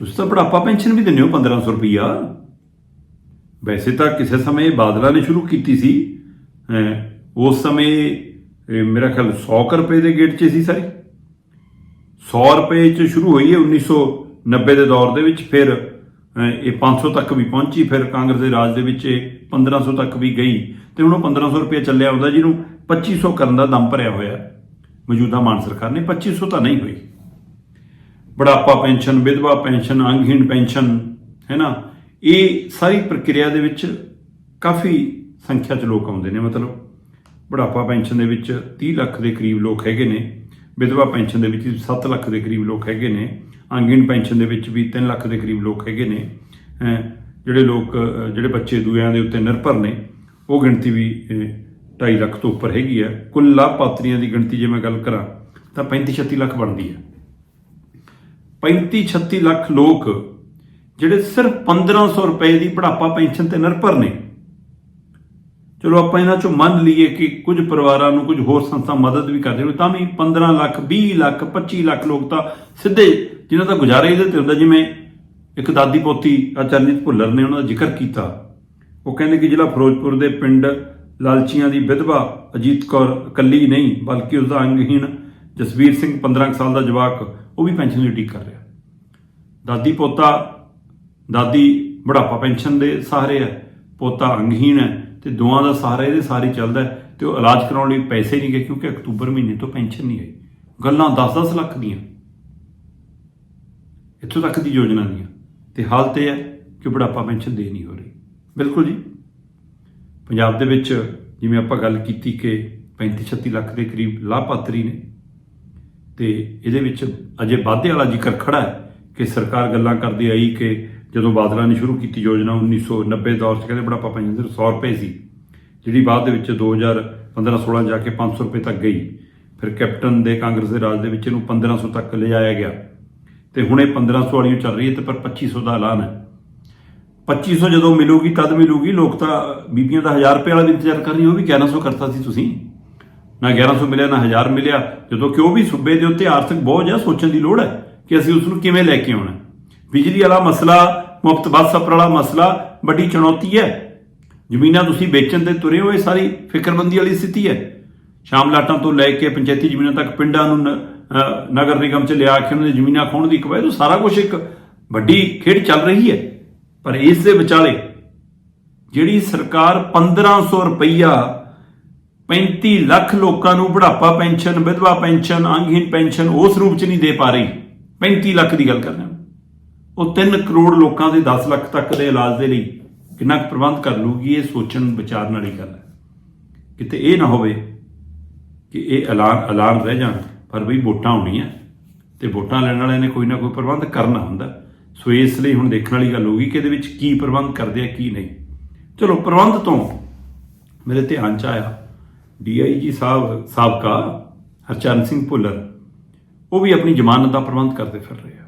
ਤੁਸੀਂ ਤਾਂ ਬੁਢਾਪਾ ਪੈਨਸ਼ਨ ਵੀ ਦਿੰਦੇ ਹੋ 1500 ਰੁਪਈਆ। ਵੈਸੇ ਤਾਂ ਕਿਸੇ ਸਮੇਂ ਬਾਦਲਾਂ ਨੇ ਸ਼ੁਰੂ ਕੀਤੀ ਸੀ ਉਸ ਸਮੇਂ ਮੇਰਾ ਖਿਆਲ 100 ਕੁ ਰੁਪਏ ਦੇ ਗੇਟ 'ਚ ਸੀ ਸਾਰੀ। 100 ਰੁਪਏ 'ਚ ਸ਼ੁਰੂ ਹੋਈ ਹੈ 1990 ਦੇ ਦੌਰ ਦੇ ਵਿੱਚ, ਫਿਰ, ਅਹ, ਇਹ 500 ਤੱਕ ਵੀ ਪਹੁੰਚੀ, ਫਿਰ ਕਾਂਗਰਸ ਦੇ ਰਾਜ ਦੇ ਵਿੱਚ ਇਹ 1500 ਤੱਕ ਵੀ ਗਈ। ਤੇ ਹੁਣ ਉਹ 1500 ਰੁਪਏ ਚੱਲਿਆ ਆਉਂਦਾ, ਜਿਹਨੂੰ 2500 ਕਰਨ ਦਾ ਦਮ ਭਰਿਆ ਹੋਇਆ। ਮੌਜੂਦਾ ਮਾਨ ਸਰਕਾਰ ਨੇ 2500 ਤਾਂ ਨਹੀਂ ਹੋਈ। ਬੁਢਾਪਾ ਪੈਨਸ਼ਨ, ਵਿਧਵਾ ਪੈਨਸ਼ਨ, ਅੰਗਹੀਣ ਪੈਨਸ਼ਨ, ਹੈ ਨਾ? ਇਹ ਸਾਰੀ ਪ੍ਰਕਿਰਿਆ ਦੇ ਵਿੱਚ ਕਾਫੀ ਸੰਖਿਆ 'ਚ ਲੋਕ ਆਉਂਦੇ ਨੇ, ਮਤਲਬ ਬੁਢਾਪਾ ਪੈਨਸ਼ਨ ਦੇ ਵਿੱਚ 30 ਲੱਖ ਦੇ ਕਰੀਬ ਲੋਕ ਹੈਗੇ ਨੇ। ਵਿਧਵਾ ਪੈਨਸ਼ਨ ਦੇ ਵਿੱਚ 7 ਲੱਖ ਦੇ ਕਰੀਬ ਲੋਕ ਹੈਗੇ ਨੇ ਅੰਗਹੀਣ ਪੈਨਸ਼ਨ ਦੇ ਵਿੱਚ ਵੀ 3 ਲੱਖ ਦੇ ਕਰੀਬ ਲੋਕ ਹੈਗੇ ਨੇ ਜਿਹੜੇ ਲੋਕ ਜਿਹੜੇ ਬੱਚੇ ਦੂਜਿਆਂ ਦੇ ਉੱਤੇ ਨਿਰਭਰ ਨੇ, ਉਹ ਗਿਣਤੀ ਵੀ 2.5 ਲੱਖ ਤੋਂ ਉੱਪਰ ਹੈਗੀ ਹੈ। ਕੁੱਲ ਲਾਭਪਾਤਰੀਆਂ ਦੀ ਗਿਣਤੀ ਜੇ ਮੈਂ ਗੱਲ ਕਰਾਂ, ਤਾਂ 35 36 ਲੱਖ ਬਣਦੀ ਹੈ। 35 36 ਲੱਖ ਲੋਕ, ਜਿਹੜੇ ਸਿਰਫ 1500 ਰੁਪਏ ਦੀ ਬੁਢਾਪਾ ਪੈਨਸ਼ਨ ਤੇ ਨਿਰਭਰ ਨੇ ਚਲੋ ਆਪਾਂ ਇਹਨਾਂ ਚੋਂ ਮੰਨ ਲਈਏ ਕਿ ਕੁਝ ਪਰਿਵਾਰਾਂ ਨੂੰ ਕੁਝ ਹੋਰ ਸੰਸਥਾ ਮਦਦ ਵੀ ਕਰਦੇ ਨੇ, ਤਾਂ ਵੀ 15 ਲੱਖ 20 ਲੱਖ 25 ਲੱਖ ਲੋਕ ਤਾਂ ਸਿੱਧੇ ਜਿਨ੍ਹਾਂ ਦਾ ਗੁਜ਼ਾਰਾ ਇਹਦੇ ਤੇ ਹੁੰਦਾ, ਜਿਵੇਂ ਇੱਕ ਦਾਦੀ ਪੋਤੀ ਆਚਰਨਿਤ ਭੁੱਲਰ ਨੇ ਉਹਨਾਂ ਦਾ ਜ਼ਿਕਰ ਕੀਤਾ। ਉਹ ਕਹਿੰਦੇ ਕਿ ਜ਼ਿਲ੍ਹਾ ਫਿਰੋਜ਼ਪੁਰ ਦੇ ਪਿੰਡ ਲਾਲਚੀਆਂ ਦੀ ਵਿਧਵਾ ਅਜੀਤ ਕੌਰ ਇਕੱਲੀ ਨਹੀਂ, ਬਲਕਿ ਉਸ ਦਾ ਅੰਗਹੀਣ ਜਸਵੀਰ ਸਿੰਘ 15 ਕੁ ਸਾਲ ਦਾ ਜਵਾਕ, ਉਹ ਵੀ ਪੈਨਸ਼ਨ ਦੀ ਉਡੀਕ ਕਰ ਰਿਹਾ। ਦਾਦੀ ਪੋਤਾ, ਦਾਦੀ ਬੁਢਾਪਾ ਪੈਨਸ਼ਨ ਦੇ ਸਹਾਰੇ ਹੈ, ਪੋਤਾ ਅੰਗਹੀਣ ਹੈ ਤੇ ਦੋਵਾਂ ਦਾ ਸਹਾਰਾ ਇਹਦੇ ਸਾਰੇ ਚੱਲਦਾ ਹੈ ਤੇ ਉਹ ਇਲਾਜ ਕਰਾਉਣ ਲਈ ਪੈਸੇ ਨਹੀਂ ਗਏ ਕਿਉਂਕਿ ਅਕਤੂਬਰ ਮਹੀਨੇ ਤੋਂ ਪੈਨਸ਼ਨ ਨਹੀਂ ਆਈ। ਗੱਲਾਂ 10-10 ਲੱਖ ਦੀਆਂ। ਇੱਥੋਂ ਤੱਕ ਦੀ ਯੋਜਨਾ ਦੀਆਂ। ਤੇ ਹਾਲਤ ਇਹ ਹੈ ਕਿ ਬੁਢਾਪਾ ਪੈਨਸ਼ਨ ਦੇ ਨਹੀਂ ਹੋ ਰਹੀ। ਬਿਲਕੁਲ ਜੀ। ਪੰਜਾਬ ਦੇ ਵਿੱਚ ਜਿਵੇਂ ਆਪਾਂ ਗੱਲ ਕੀਤੀ ਕਿ 35-36 ਲੱਖ ਦੇ ਕਰੀਬ ਲਾਭਪਾਤਰੀ ਨੇ ਤੇ ਇਹਦੇ ਵਿੱਚ ਅਜੇ ਵਾਧੇ ਵਾਲਾ ਜ਼ਿਕਰ ਖੜਾ ਹੈ ਕਿ ਸਰਕਾਰ ਗੱਲਾਂ ਕਰਦੀ ਆਈ ਕਿ ਜਦੋਂ ਬਾਦਲਾਂ ਨੇ ਸ਼ੁਰੂ ਕੀਤੀ ਯੋਜਨਾ 1990 ਦੌਰ 'ਚ, ਕਹਿੰਦੇ ਬੜਾ ਪੈਨਸ਼ਨ ਸਿਰਫ 100 ਰੁਪਏ ਸੀ। ਜਿਹੜੀ ਬਾਅਦ ਦੇ ਵਿੱਚ 2015-16 ਜਾ ਕੇ 500 ਰੁਪਏ ਤੱਕ ਗਈ। ਫਿਰ ਕੈਪਟਨ ਦੇ ਕਾਂਗਰਸ ਦੇ ਰਾਜ ਦੇ ਵਿੱਚ ਇਹਨੂੰ 1500 ਤੱਕ ਲਿਜਾਇਆ ਗਿਆ। ਤੇ ਹੁਣ ਇਹ 1500 ਵਾਲੀ ਓ ਚੱਲ ਰਹੀ ਹੈ ਤੇ ਪਰ 2500 ਦਾ ਐਲਾਨ ਹੈ। 2500 ਜਦੋਂ ਮਿਲੂਗੀ, ਤਦ ਮਿਲੂਗੀ। ਲੋਕ ਤਾਂ ਬੀਬੀਆਂ ਦਾ 1000 ਰੁਪਏ ਵਾਲਾ ਵੀ ਇੰਤਜ਼ਾਰ ਕਰ ਰਹੀ ਉਹ ਵੀ 1100 ਕਰਤਾ ਸੀ ਤੁਸੀਂ। ਨਾ 1100 ਮਿਲਿਆ, ਨਾ 1000 ਮਿਲਿਆ। ਜਦੋਂ ਕਿ ਉਹ ਵੀ ਸੂਬੇ ਦੇ ਉੱਤੇ ਆਰਥਿਕ ਬੋਝ ਹੈ, ਸੋਚਣ ਦੀ ਲੋੜ ਹੈ ਕਿ ਅਸੀਂ ਉਸ ਨੂੰ ਕਿਵੇਂ ਲੈ ਕੇ ਆਉਣਾ ਬਿਜਲੀ ਵਾਲਾ ਮਸਲਾ ਮੁਫਤ ਬੱਸ ਸਫ਼ਰ ਵਾਲਾ ਮਸਲਾ ਵੱਡੀ ਚੁਣੌਤੀ ਹੈ। ਜ਼ਮੀਨਾਂ ਤੁਸੀਂ ਵੇਚਣ ਤੇ ਤੁਰੇ ਹੋ, ਇਹ ਸਾਰੀ ਫਿਕਰਬੰਦੀ ਵਾਲੀ ਸਥਿਤੀ ਹੈ। ਸ਼ਾਮ ਲਾਟਾਂ ਤੋਂ ਲੈ ਕੇ ਪੰਚਾਇਤੀ ਜ਼ਮੀਨਾਂ ਤੱਕ ਪਿੰਡਾਂ ਨੂੰ ਨਗਰ ਨਿਗਮ ਚ ਲਿਆ ਕੇ ਉਹਨਾਂ ਦੀ ਜ਼ਮੀਨਾਂ ਖੋਣ ਦੀ ਕਵਾਇਦ, ਉਹ ਸਾਰਾ ਕੁਝ ਇੱਕ ਵੱਡੀ ਖੇਡ ਚੱਲ ਰਹੀ ਹੈ। ਪਰ ਇਸ ਦੇ ਵਿਚਾਲੇ ਜਿਹੜੀ ਸਰਕਾਰ 1500 ਰੁਪਈਆ 35 ਲੱਖ ਲੋਕਾਂ ਨੂੰ ਬੁਢਾਪਾ ਪੈਨਸ਼ਨ, ਵਿਧਵਾ ਪੈਨਸ਼ਨ, ਅੰਗਹੀਣ ਪੈਨਸ਼ਨ ਉਸ ਰੂਪ ਚ ਨਹੀਂ ਦੇ ਪਾ ਰਹੀ। 35 ਲੱਖ ਦੀ ਗੱਲ ਕਰ ਰਿਹਾ ਉਹ 3 ਕਰੋੜ ਲੋਕਾਂ ਦੇ 10 ਲੱਖ ਤੱਕ ਦੇ ਇਲਾਜ ਦੇ ਲਈ ਕਿੰਨਾ ਕੁ ਪ੍ਰਬੰਧ ਕਰ ਲੂਗੀ, ਇਹ ਸੋਚਣ, ਵਿਚਾਰਨ ਵਾਲੀ ਗੱਲ ਹੈ। ਕਿਤੇ ਇਹ ਨਾ ਹੋਵੇ ਕਿ ਇਹ ਐਲਾਨ ਐਲਾਨ ਰਹਿ ਜਾਣ, ਪਰ ਵੀ ਵੋਟਾਂ ਆਉਣੀਆਂ ਤੇ ਵੋਟਾਂ ਲੈਣ ਵਾਲਿਆਂ ਨੇ ਕੋਈ ਨਾ ਕੋਈ ਪ੍ਰਬੰਧ ਕਰਨਾ ਹੁੰਦਾ। ਸੋ ਇਸ ਲਈ ਹੁਣ ਦੇਖਣ ਵਾਲੀ ਗੱਲ ਹੋਊਗੀ ਕਿ ਇਹਦੇ ਵਿੱਚ ਕੀ ਪ੍ਰਬੰਧ ਕਰਦੇ ਆ, ਕੀ ਨਹੀਂ। ਚਲੋ, ਪ੍ਰਬੰਧ ਤੋਂ ਮੇਰੇ ਧਿਆਨ ਚ ਆਇਆ ਡੀਆਈਜੀ ਸਾਹਿਬ, ਸਾਬਕਾ ਹਰਚਰਨ ਸਿੰਘ ਭੁੱਲਰ। ਉਹ ਵੀ ਆਪਣੀ ਜ਼ਮਾਨਤ ਦਾ ਪ੍ਰਬੰਧ ਕਰਦੇ ਫਿਰ ਰਹੇ ਆ।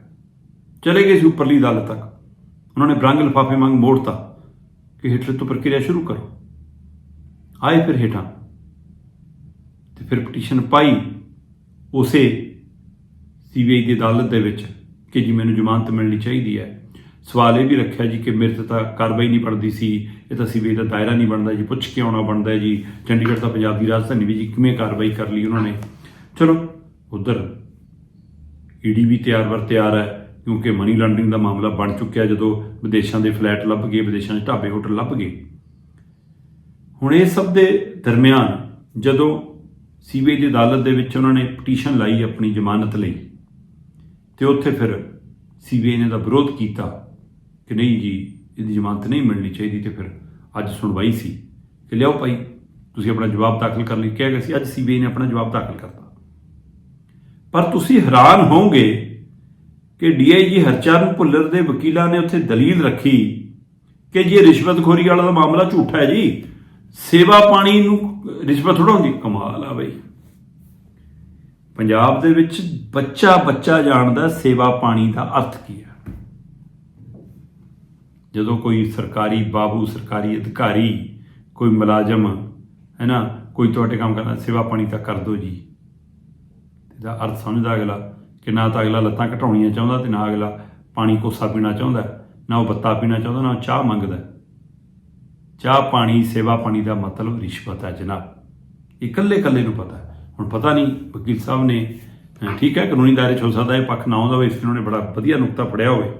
ਚਲੇ ਗਏ ਸੀ ਉੱਪਰਲੀ ਅਦਾਲਤ ਤੱਕ। ਉਹਨਾਂ ਨੇ ਬ੍ਰਾਂਗ ਲਿਫਾਫੇ ਮੰਗ ਮੋੜਤਾ ਕਿ ਹੇਠਲੇ ਤੋਂ ਪ੍ਰਕਿਰਿਆ ਸ਼ੁਰੂ ਕਰੋ। ਆਏ ਫਿਰ ਹੇਠਾਂ ਤੇ ਫਿਰ ਪਟੀਸ਼ਨ ਪਾਈ ਉਸੇ ਸੀਬੀਆਈ ਦੀ ਅਦਾਲਤ ਦੇ ਵਿੱਚ ਕਿ ਜੀ ਮੈਨੂੰ ਜ਼ਮਾਨਤ ਮਿਲਣੀ ਚਾਹੀਦੀ ਹੈ। ਸਵਾਲ ਇਹ ਵੀ ਰੱਖਿਆ ਜੀ ਕਿ ਮੇਰੇ ਤੇ ਤਾਂ ਕਾਰਵਾਈ ਨਹੀਂ ਬਣਦੀ ਸੀ, ਇਹ ਤਾਂ ਸੀਬੀਆਈ ਦਾ ਦਾਇਰਾ ਨਹੀਂ ਬਣਦਾ ਜੀ, ਪੁੱਛ ਕੇ ਆਉਣਾ ਬਣਦਾ ਹੈ ਜੀ। ਚੰਡੀਗੜ੍ਹ ਤਾਂ ਪੰਜਾਬ ਦੀ ਰਾਜਧਾਨੀ ਵੀ ਜੀ ਕਿਵੇਂ ਕਾਰਵਾਈ ਕਰ ਲਈ ਉਹਨਾਂ ਨੇ। ਚਲੋ, ਉਧਰ ਈਡੀ ਵੀ ਤਿਆਰ ਵਰ ਤਿਆਰ ਹੈ। ਕਿਉਂਕਿ ਮਨੀ ਲਾਂਡਰਿੰਗ ਦਾ ਮਾਮਲਾ ਬਣ ਚੁੱਕਿਆ ਜਦੋਂ ਵਿਦੇਸ਼ਾਂ ਦੇ ਫਲੈਟ ਲੱਭ ਗਏ, ਵਿਦੇਸ਼ਾਂ 'ਚ ਢਾਬੇ ਹੋਟਲ ਲੱਭ ਗਏ। ਹੁਣ ਇਹ ਸਭ ਦੇ ਦਰਮਿਆਨ ਜਦੋਂ ਸੀਬੀਆਈ ਦੀ ਅਦਾਲਤ ਦੇ ਵਿੱਚ ਉਹਨਾਂ ਨੇ ਪਟੀਸ਼ਨ ਲਾਈ ਆਪਣੀ ਜ਼ਮਾਨਤ ਲਈ, ਤੇ ਉੱਥੇ ਫਿਰ ਸੀਬੀਆਈ ਨੇ ਦਾ ਵਿਰੋਧ ਕੀਤਾ ਕਿ ਨਹੀਂ ਜੀ, ਇਹਦੀ ਜ਼ਮਾਨਤ ਨਹੀਂ ਮਿਲਣੀ ਚਾਹੀਦੀ ਤੇ ਫਿਰ ਅੱਜ ਸੁਣਵਾਈ ਸੀ। ਕਿ ਲਿਆਓ ਭਾਈ, ਤੁਸੀਂ ਆਪਣਾ ਜਵਾਬ ਦਾਖਲ ਕਰਨ ਲਈ। ਕਿਹਾ ਗਿਆ ਸੀ, ਅੱਜ ਸੀਬੀਆਈ ਨੇ ਆਪਣਾ ਜਵਾਬ ਦਾਖਲ ਕਰਤਾ। ਪਰ ਤੁਸੀਂ ਹੈਰਾਨ ਹੋਵੋਗੇ ਕਿ ਡੀਆਈਜੀ ਹਰਚਰਨ ਭੁੱਲਰ ਦੇ ਵਕੀਲਾਂ ਨੇ ਉੱਥੇ ਦਲੀਲ ਰੱਖੀ ਕਿ ਜੀ ਇਹ ਰਿਸ਼ਵਤਖੋਰੀ ਵਾਲਾ ਦਾ ਮਾਮਲਾ ਝੂਠਾ ਹੈ ਜੀ। ਸੇਵਾ ਪਾਣੀ ਨੂੰ ਰਿਸ਼ਵਤ ਥੋੜਾ ਹੁੰਦੀ, ਕਮਾਲ ਆ ਬਈ। ਪੰਜਾਬ ਦੇ ਵਿੱਚ ਬੱਚਾ ਬੱਚਾ ਜਾਣਦਾ ਸੇਵਾ ਪਾਣੀ ਦਾ ਅਰਥ ਕੀ ਹੈ ਜਦੋਂ ਕੋਈ ਸਰਕਾਰੀ ਬਾਬੂ ਸਰਕਾਰੀ ਅਧਿਕਾਰੀ, ਕੋਈ ਮੁਲਾਜ਼ਮ ਹੈ ਨਾ ਕੋਈ ਤੁਹਾਡੇ ਕੰਮ ਕਰਦਾ, ਸੇਵਾ ਪਾਣੀ ਤਾਂ ਕਰ ਦਿਓ ਜੀ। ਇਹਦਾ ਅਰਥ ਸਮਝਦਾ ਅਗਲਾ। ਕਿ ਨਾ ਤਾਂ ਅਗਲਾ ਲੱਤਾਂ ਘਟਾਉਣੀਆਂ ਚਾਹੁੰਦਾ ਤੇ ਨਾ ਅਗਲਾ ਪਾਣੀ ਕੋਸਾ ਪੀਣਾ ਚਾਹੁੰਦਾ। ਨਾ ਉਹ ਬੱਤਾ ਪੀਣਾ ਚਾਹੁੰਦਾ, ਨਾ ਉਹ ਚਾਹ ਮੰਗਦਾ। ਚਾਹ ਪਾਣੀ, ਸੇਵਾ ਪਾਣੀ ਦਾ ਮਤਲਬ ਰਿਸ਼ਵਤ ਹੈ ਜਨਾਬ। ਇਹ ਇਕੱਲੇ ਇਕੱਲੇ ਨੂੰ ਪਤਾ ਹੁਣ ਪਤਾ ਨਹੀਂ ਵਕੀਲ ਸਾਹਿਬ ਨੇ ਠੀਕ ਹੈ, ਕਾਨੂੰਨੀ ਦਾਇਰੇ 'ਚ ਹੋ ਸਕਦਾ ਇਹ ਪੱਖ ਨਾ ਆਉਂਦਾ ਹੋਵੇ, ਇਸ ਲਈ ਉਹਨੇ ਬੜਾ ਵਧੀਆ ਨੁਕਤਾ ਫੜਿਆ ਹੋਵੇ।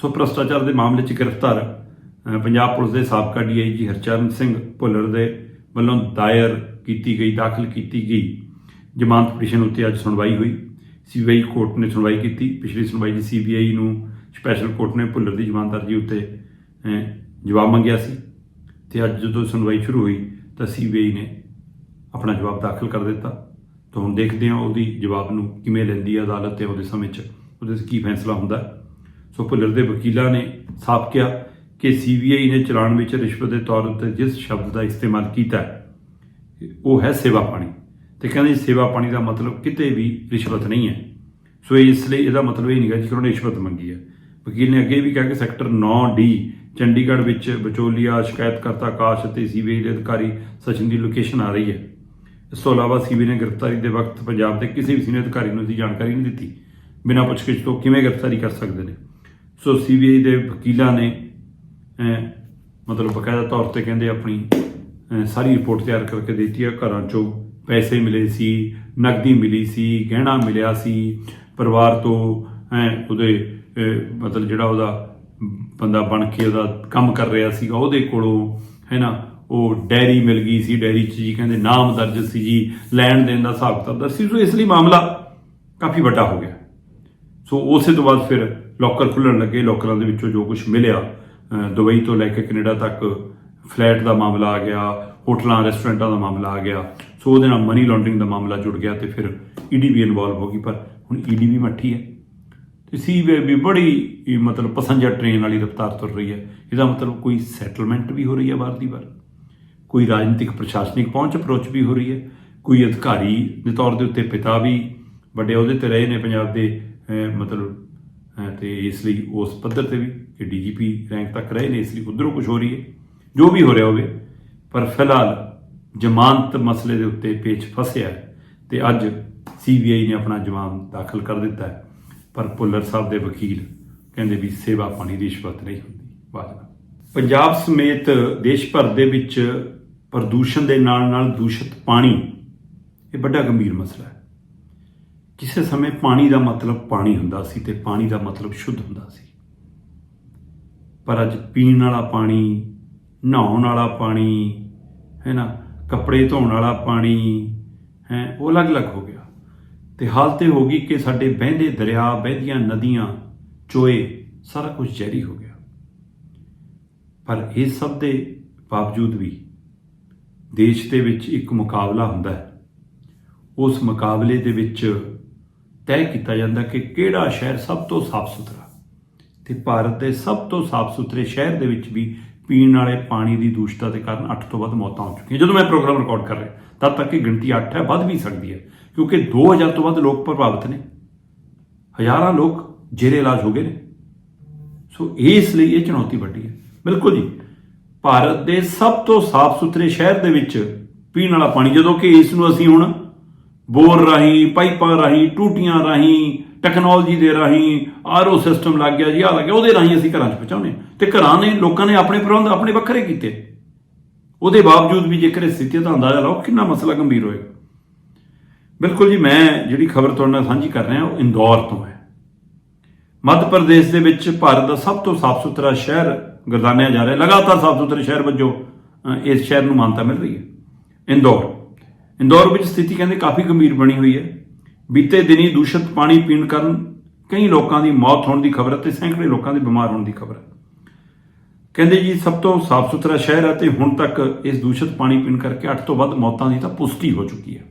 ਸੋ ਭ੍ਰਸ਼ਟਾਚਾਰ ਦੇ ਮਾਮਲੇ 'ਚ ਗ੍ਰਿਫਤਾਰ ਪੰਜਾਬ ਪੁਲਿਸ ਦੇ ਸਾਬਕਾ ਡੀਆਈਜੀ ਹਰਚਰਨ ਸਿੰਘ ਭੁੱਲਰ ਦੇ ਵੱਲੋਂ ਦਾਇਰ ਕੀਤੀ ਗਈ, ਦਾਖਲ ਕੀਤੀ ਗਈ। ਜ਼ਮਾਨਤ ਪਟੀਸ਼ਨ ਉੱਤੇ ਅੱਜ ਸੁਣਵਾਈ ਹੋਈ। ਸੀਬੀਆਈ ਕੋਰਟ ਨੇ ਸੁਣਵਾਈ ਕੀਤੀ। ਪਿਛਲੀ ਸੁਣਵਾਈ 'ਚ ਸੀਬੀਆਈ ਨੂੰ ਸਪੈਸ਼ਲ ਕੋਰਟ ਨੇ ਭੁੱਲਰ ਦੀ ਜ਼ਮਾਨਤ ਉੱਤੇ ਜਵਾਬ ਮੰਗਿਆ ਸੀ। ਤੇ ਅੱਜ ਜਦੋਂ ਸੁਣਵਾਈ ਸ਼ੁਰੂ ਹੋਈ ਤਾਂ ਸੀਬੀਆਈ ਨੇ ਆਪਣਾ ਜਵਾਬ ਦਾਖਲ ਕਰ ਦਿੱਤਾ। ਤਾਂ ਹੁਣ ਦੇਖਦੇ ਹਾਂ ਉਹਦੀ ਜਵਾਬ ਨੂੰ ਕਿਵੇਂ ਲੈਂਦੀ ਹੈ ਅਦਾਲਤ ਤੇ ਉਹਦੇ ਸਮੇਂ 'ਚ ਉਹਦੇ 'ਚ ਕੀ ਫੈਸਲਾ ਹੁੰਦਾ। ਸੋ ਭੁੱਲਰ ਦੇ ਵਕੀਲਾਂ ਨੇ ਸਾਫ਼ ਕਿਹਾ ਕਿ ਸੀਬੀਆਈ ਨੇ ਚਲਾਨ ਵਿੱਚ ਰਿਸ਼ਵਤ ਦੇ ਤੌਰ ਉੱਤੇ ਜਿਸ ਸ਼ਬਦ ਦਾ ਇਸਤੇਮਾਲ ਕੀਤਾ, ਉਹ ਹੈ ਸੇਵਾ ਪਾਣੀ। ਤੇ ਕਹਿੰਦੇ ਸੇਵਾ ਪਾਣੀ ਦਾ ਮਤਲਬ ਕਿਤੇ ਵੀ ਰਿਸ਼ਵਤ ਨਹੀਂ ਹੈ। ਸੋ ਇਸ ਲਈ ਇਹਦਾ ਮਤਲਬ ਇਹ ਨਹੀਂਗਾ ਕਿ ਉਹਨਾਂ ਨੇ ਰਿਸ਼ਵਤ ਮੰਗੀ ਹੈ। ਵਕੀਲ ਨੇ ਅੱਗੇ ਵੀ ਕਿਹਾ ਕਿ ਸੈਕਟਰ 9D ਚੰਡੀਗੜ੍ਹ ਵਿੱਚ ਵਿਚੋਲੀਆ, ਸ਼ਿਕਾਇਤਕਰਤਾ ਆਕਾਸ਼ ਅਤੇ ਸੀਬੀਆਈ ਦੇ ਅਧਿਕਾਰੀ ਸਚਿਨ ਦੀ ਲੋਕੇਸ਼ਨ ਆ ਰਹੀ ਹੈ। ਇਸ ਤੋਂ ਇਲਾਵਾ ਸੀਬੀ ਨੇ ਗ੍ਰਿਫਤਾਰੀ ਦੇ ਵਕਤ ਪੰਜਾਬ ਦੇ ਕਿਸੇ ਵੀ ਸੀਨੀਅਰ ਅਧਿਕਾਰੀ ਨੂੰ ਇਸਦੀ ਜਾਣਕਾਰੀ ਨਹੀਂ ਦਿੱਤੀ। ਬਿਨਾਂ ਪੁੱਛਗਿੱਛ ਤੋਂ ਕਿਵੇਂ ਗ੍ਰਿਫਤਾਰੀ ਕਰ ਸਕਦੇ ਨੇ? ਸੋ ਸੀਬੀਆਈ ਦੇ ਵਕੀਲਾਂ ਨੇ ਮਤਲਬ ਬਕਾਇਦਾ ਤੌਰ ਤੇ ਕਹਿੰਦੇ ਆਪਣੀ ਸਾਰੀ ਰਿਪੋਰਟ ਤਿਆਰ ਕਰਕੇ ਦਿੱਤੀ ਹੈ ਘਰਾਂ ਚੋਂ। ਪੈਸੇ ਮਿਲੇ ਸੀ, ਨਕਦੀ ਮਿਲੀ ਸੀ, ਗਹਿਣਾ ਮਿਲਿਆ ਸੀ, ਪਰਿਵਾਰ ਤੋਂ ਐ ਉਹਦੇ ਮਤਲਬ ਜਿਹੜਾ ਉਹਦਾ ਬੰਦਾ ਬਣ ਕੇ ਉਹਦਾ ਕੰਮ ਕਰ ਰਿਹਾ ਸੀਗਾ ਉਹਦੇ ਕੋਲੋਂ, ਹੈ ਨਾ, ਉਹ ਡੈਰੀ ਮਿਲ ਗਈ ਸੀ, ਡੈਰੀ 'ਚ ਜੀ ਕਹਿੰਦੇ ਨਾਮ ਦਰਜ ਸੀ ਜੀ, ਲੈਣ ਦੇਣ ਦਾ ਹਿਸਾਬ ਕਿਤਾਬ ਦਰਜ ਸੀ ਸੋ ਇਸ ਲਈ ਮਾਮਲਾ ਕਾਫੀ ਵੱਡਾ ਹੋ ਗਿਆ। ਸੋ ਉਸੇ ਤੋਂ ਬਾਅਦ ਫਿਰ ਲੋਕਰ ਖੁੱਲਣ ਲੱਗੇ ਲੋਕਰਾਂ ਦੇ ਵਿੱਚੋਂ ਜੋ ਕੁਝ ਮਿਲਿਆ ਦੁਬਈ ਤੋਂ ਲੈ ਕੇ ਕੈਨੇਡਾ ਤੱਕ ਫਲੈਟ ਦਾ ਮਾਮਲਾ ਆ ਗਿਆ, ਹੋਟਲਾਂ, ਰੈਸਟੋਰੈਂਟਾਂ ਦਾ ਮਾਮਲਾ ਆ ਗਿਆ। ਸੋ ਉਹਦੇ ਨਾਲ ਮਨੀ ਲਾਂਡਰਿੰਗ ਦਾ ਮਾਮਲਾ ਜੁੜ ਗਿਆ ਤੇ ਫਿਰ ਈਡੀ ਵੀ ਇਨਵੋਲਵ ਹੋ ਗਈ ਪਰ ਹੁਣ ਈਡੀ ਵੀ ਮੱਠੀ ਹੈ। ਤੇ ਸੀਬੀਆਈ ਵੀ ਬੜੀ ਮਤਲਬ ਪਸੰਜਾ ਟ੍ਰੇਨ ਵਾਲੀ ਰਫ਼ਤਾਰ ਤੁਰ ਰਹੀ ਹੈ। ਇਹਦਾ ਮਤਲਬ ਕੋਈ ਸੈਟਲਮੈਂਟ ਵੀ ਹੋ ਰਹੀ ਹੈ ਬਾਰ ਦੀ ਬਾਰ ਕੋਈ ਰਾਜਨੀਤਿਕ ਪ੍ਰਸ਼ਾਸਨਿਕ ਪਹੁੰਚ ਅਪਰੋਚ ਵੀ ਹੋ ਰਹੀ ਹੈ। ਕੋਈ ਅਧਿਕਾਰੀ ਦੇ ਤੌਰ ਦੇ ਉੱਤੇ ਪਿਤਾ ਵੀ ਵੱਡੇ ਅਹੁਦੇ ਤੇ ਰਹੇ ਨੇ ਪੰਜਾਬ ਦੇ ਮਤਲਬ ਅਹ, ਤੇ ਇਸ ਲਈ ਉਸ ਪੱਧਰ ਤੇ ਵੀ ਕਿ ਡੀਜੀਪੀ ਰੈਂਕ ਤੱਕ ਰਹੇ ਨੇ ਇਸ ਲਈ ਉਧਰੋਂ ਕੁਝ ਹੋ ਰਹੀ ਹੈ। ਜੋ ਵੀ ਹੋ ਰਿਹਾ ਹੋਵੇ ਪਰ ਫਿਲਹਾਲ ਜ਼ਮਾਨਤ ਮਸਲੇ ਦੇ ਉੱਤੇ ਪੇਚ ਫਸਿਆ ਹੈ ਤੇ ਅੱਜ ਸੀਬੀਆਈ ਨੇ ਆਪਣਾ ਜਵਾਬ ਦਾਖਲ ਕਰ ਦਿੱਤਾ ਹੈ। ਪਰ ਭੁੱਲਰ ਸਾਹਿਬ ਦੇ ਵਕੀਲ ਕਹਿੰਦੇ ਵੀ ਸੇਵਾ ਪਾਣੀ ਰਿਸ਼ਵਤ ਨਹੀਂ ਹੁੰਦੀ। ਵਾਜਬ ਪੰਜਾਬ ਸਮੇਤ ਦੇਸ਼ ਭਰ ਦੇ ਵਿੱਚ ਪ੍ਰਦੂਸ਼ਣ ਦੇ ਨਾਲ ਨਾਲ ਦੂਸ਼ਿਤ ਪਾਣੀ, ਇਹ ਵੱਡਾ ਗੰਭੀਰ ਮਸਲਾ ਹੈ। ਕਿਸੇ ਸਮੇਂ ਪਾਣੀ ਦਾ ਮਤਲਬ ਪਾਣੀ ਹੁੰਦਾ ਸੀ ਤੇ ਪਾਣੀ ਦਾ ਮਤਲਬ ਸ਼ੁੱਧ ਹੁੰਦਾ ਸੀ। ਪਰ ਅੱਜ ਪੀਣ ਵਾਲਾ ਪਾਣੀ, ਨਹਾਉਣ ਵਾਲਾ ਪਾਣੀ, ਹੈ ਨਾ ਕੱਪੜੇ ਧੋਣ ਵਾਲਾ ਪਾਣੀ, ਹੈ, ਉਹ ਅਲੱਗ-ਅਲੱਗ ਹੋ ਗਿਆ। ਤੇ ਹਾਲਤ ਇਹ ਹੋ ਗਈ ਕਿ ਸਾਡੇ ਵਹਿੰਦੇ ਦਰਿਆ, ਵਹਿੰਦੀਆਂ ਨਦੀਆਂ, ਚੋਏ ਸਾਰਾ ਕੁਝ ਜ਼ਹਿਰੀ ਹੋ ਗਿਆ। ਪਰ ਇਹ ਸਭ ਦੇ ਬਾਵਜੂਦ ਵੀ ਦੇਸ਼ ਦੇ ਵਿੱਚ ਇੱਕ ਮੁਕਾਬਲਾ ਹੁੰਦਾ ਹੈ। ਉਸ ਮੁਕਾਬਲੇ ਦੇ ਵਿੱਚ ਤੈਅ ਕੀਤਾ ਜਾਂਦਾ ਕਿ ਕਿਹੜਾ ਸ਼ਹਿਰ ਸਭ ਤੋਂ ਸਾਫ਼ ਸੁਥਰਾ ਤੇ ਭਾਰਤ ਦੇ ਸਭ ਤੋਂ ਸਾਫ਼ ਸੁਥਰੇ ਸ਼ਹਿਰ ਦੇ ਵਿੱਚ ਵੀ ਪੀਣ ਵਾਲੇ ਪਾਣੀ ਦੀ ਦੂਸ਼ਿਤਤਾ ਦੇ ਕਾਰਨ 8 ਤੋਂ ਵੱਧ ਮੌਤਾਂ ਹੋ ਚੁੱਕੀਆਂ। ਜਦੋਂ ਮੈਂ ਪ੍ਰੋਗਰਾਮ ਰਿਕਾਰਡ ਕਰ ਰਿਹਾ, ਤਦ ਤੱਕ ਇਹ ਗਿਣਤੀ 8 ਹੈ, ਵੱਧ ਵੀ ਸਕਦੀ ਹੈ, ਕਿਉਂਕਿ 2000 ਤੋਂ ਵੱਧ ਲੋਕ ਪ੍ਰਭਾਵਿਤ ਨੇ। ਹਜ਼ਾਰਾਂ ਲੋਕ ਜੇਰੇ ਇਲਾਜ ਹੋ ਗਏ ਨੇ। ਸੋ ਇਸ ਲਈ ਇਹ ਚੁਣੌਤੀ ਵੱਡੀ ਹੈ। ਬਿਲਕੁਲ ਜੀ, ਭਾਰਤ ਦੇ ਸਭ ਤੋਂ ਸਾਫ਼ ਸੁਥਰੇ ਸ਼ਹਿਰ ਦੇ ਵਿੱਚ ਪੀਣ ਵਾਲਾ ਪਾਣੀ, ਜਦੋਂ ਕਿ ਇਸ ਨੂੰ ਅਸੀਂ ਹੁਣ ਬੋਰ ਰਾਹੀਂ, ਪਾਈਪਾਂ ਰਾਹੀਂ, ਟੂਟੀਆਂ ਰਾਹੀਂ ਟੈਕਨੋਲੋਜੀ ਦੇ ਰਾਹੀਂ ਆਰਓ ਸਿਸਟਮ ਲੱਗ ਗਿਆ ਜੀ ਆ ਲੱਗ ਗਿਆ, ਉਹਦੇ ਰਾਹੀਂ ਅਸੀਂ ਘਰਾਂ 'ਚ ਪਹੁੰਚਾਉਂਦੇ ਹਾਂ। ਤੇ ਘਰਾਂ ਨੇ, ਲੋਕਾਂ ਨੇ ਆਪਣੇ ਪ੍ਰਬੰਧ ਆਪਣੇ ਵੱਖਰੇ ਕੀਤੇ। ਉਹਦੇ ਬਾਵਜੂਦ ਵੀ ਜੇਕਰ ਇਸ ਸਥਿਤੀ ਦਾ ਅੰਦਾਜ਼ਾ ਲਾਓ, ਕਿੰਨਾ ਮਸਲਾ ਗੰਭੀਰ ਹੋਏਗਾ। ਬਿਲਕੁਲ ਜੀ, ਮੈਂ ਜਿਹੜੀ ਖਬਰ ਤੁਹਾਡੇ ਨਾਲ ਸਾਂਝੀ ਕਰ ਰਿਹਾ, ਉਹ ਇੰਦੌਰ ਤੋਂ ਹੈ। ਮੱਧ ਪ੍ਰਦੇਸ਼ ਦੇ ਵਿੱਚ ਭਾਰਤ ਦਾ ਸਭ ਤੋਂ ਸਾਫ਼ ਸੁਥਰਾ ਸ਼ਹਿਰ ਗਰਦਾਨਿਆ ਜਾ ਰਿਹਾ। ਲਗਾਤਾਰ ਸਾਫ਼ ਸੁਥਰੇ ਸ਼ਹਿਰ ਵਜੋਂ ਇਸ ਸ਼ਹਿਰ ਨੂੰ ਮਾਨਤਾ ਮਿਲ ਰਹੀ ਹੈ। ਇੰਦੌਰ। ਇੰਦੌਰ ਵਿੱਚ ਸਥਿਤੀ ਕਹਿੰਦੇ ਕਾਫੀ ਗੰਭੀਰ ਬਣੀ ਹੋਈ ਹੈ। ਬੀਤੇ ਦਿਨੀ ਦੂਸ਼ਿਤ ਪਾਣੀ ਪੀਣ ਕਾਰਨ ਕਈ ਲੋਕਾਂ ਦੀ ਮੌਤ ਹੋਣ ਦੀ ਖਬਰ ਹੈ ਤੇ ਸੈਂਕੜੇ ਲੋਕਾਂ ਦੇ ਬਿਮਾਰ ਹੋਣ ਦੀ ਖਬਰ। ਕਹਿੰਦੇ ਜੀ, ਸਭ ਤੋਂ ਸਾਫ਼ ਸੁਥਰਾ ਸ਼ਹਿਰ ਹੈ ਤੇ ਹੁਣ ਤੱਕ ਇਸ ਦੂਸ਼ਿਤ ਪਾਣੀ ਪੀਣ ਕਰਕੇ 8 ਤੋਂ ਵੱਧ ਮੌਤਾਂ ਦੀ ਤਾਂ ਪੁਸ਼ਟੀ ਹੋ ਚੁੱਕੀ ਹੈ।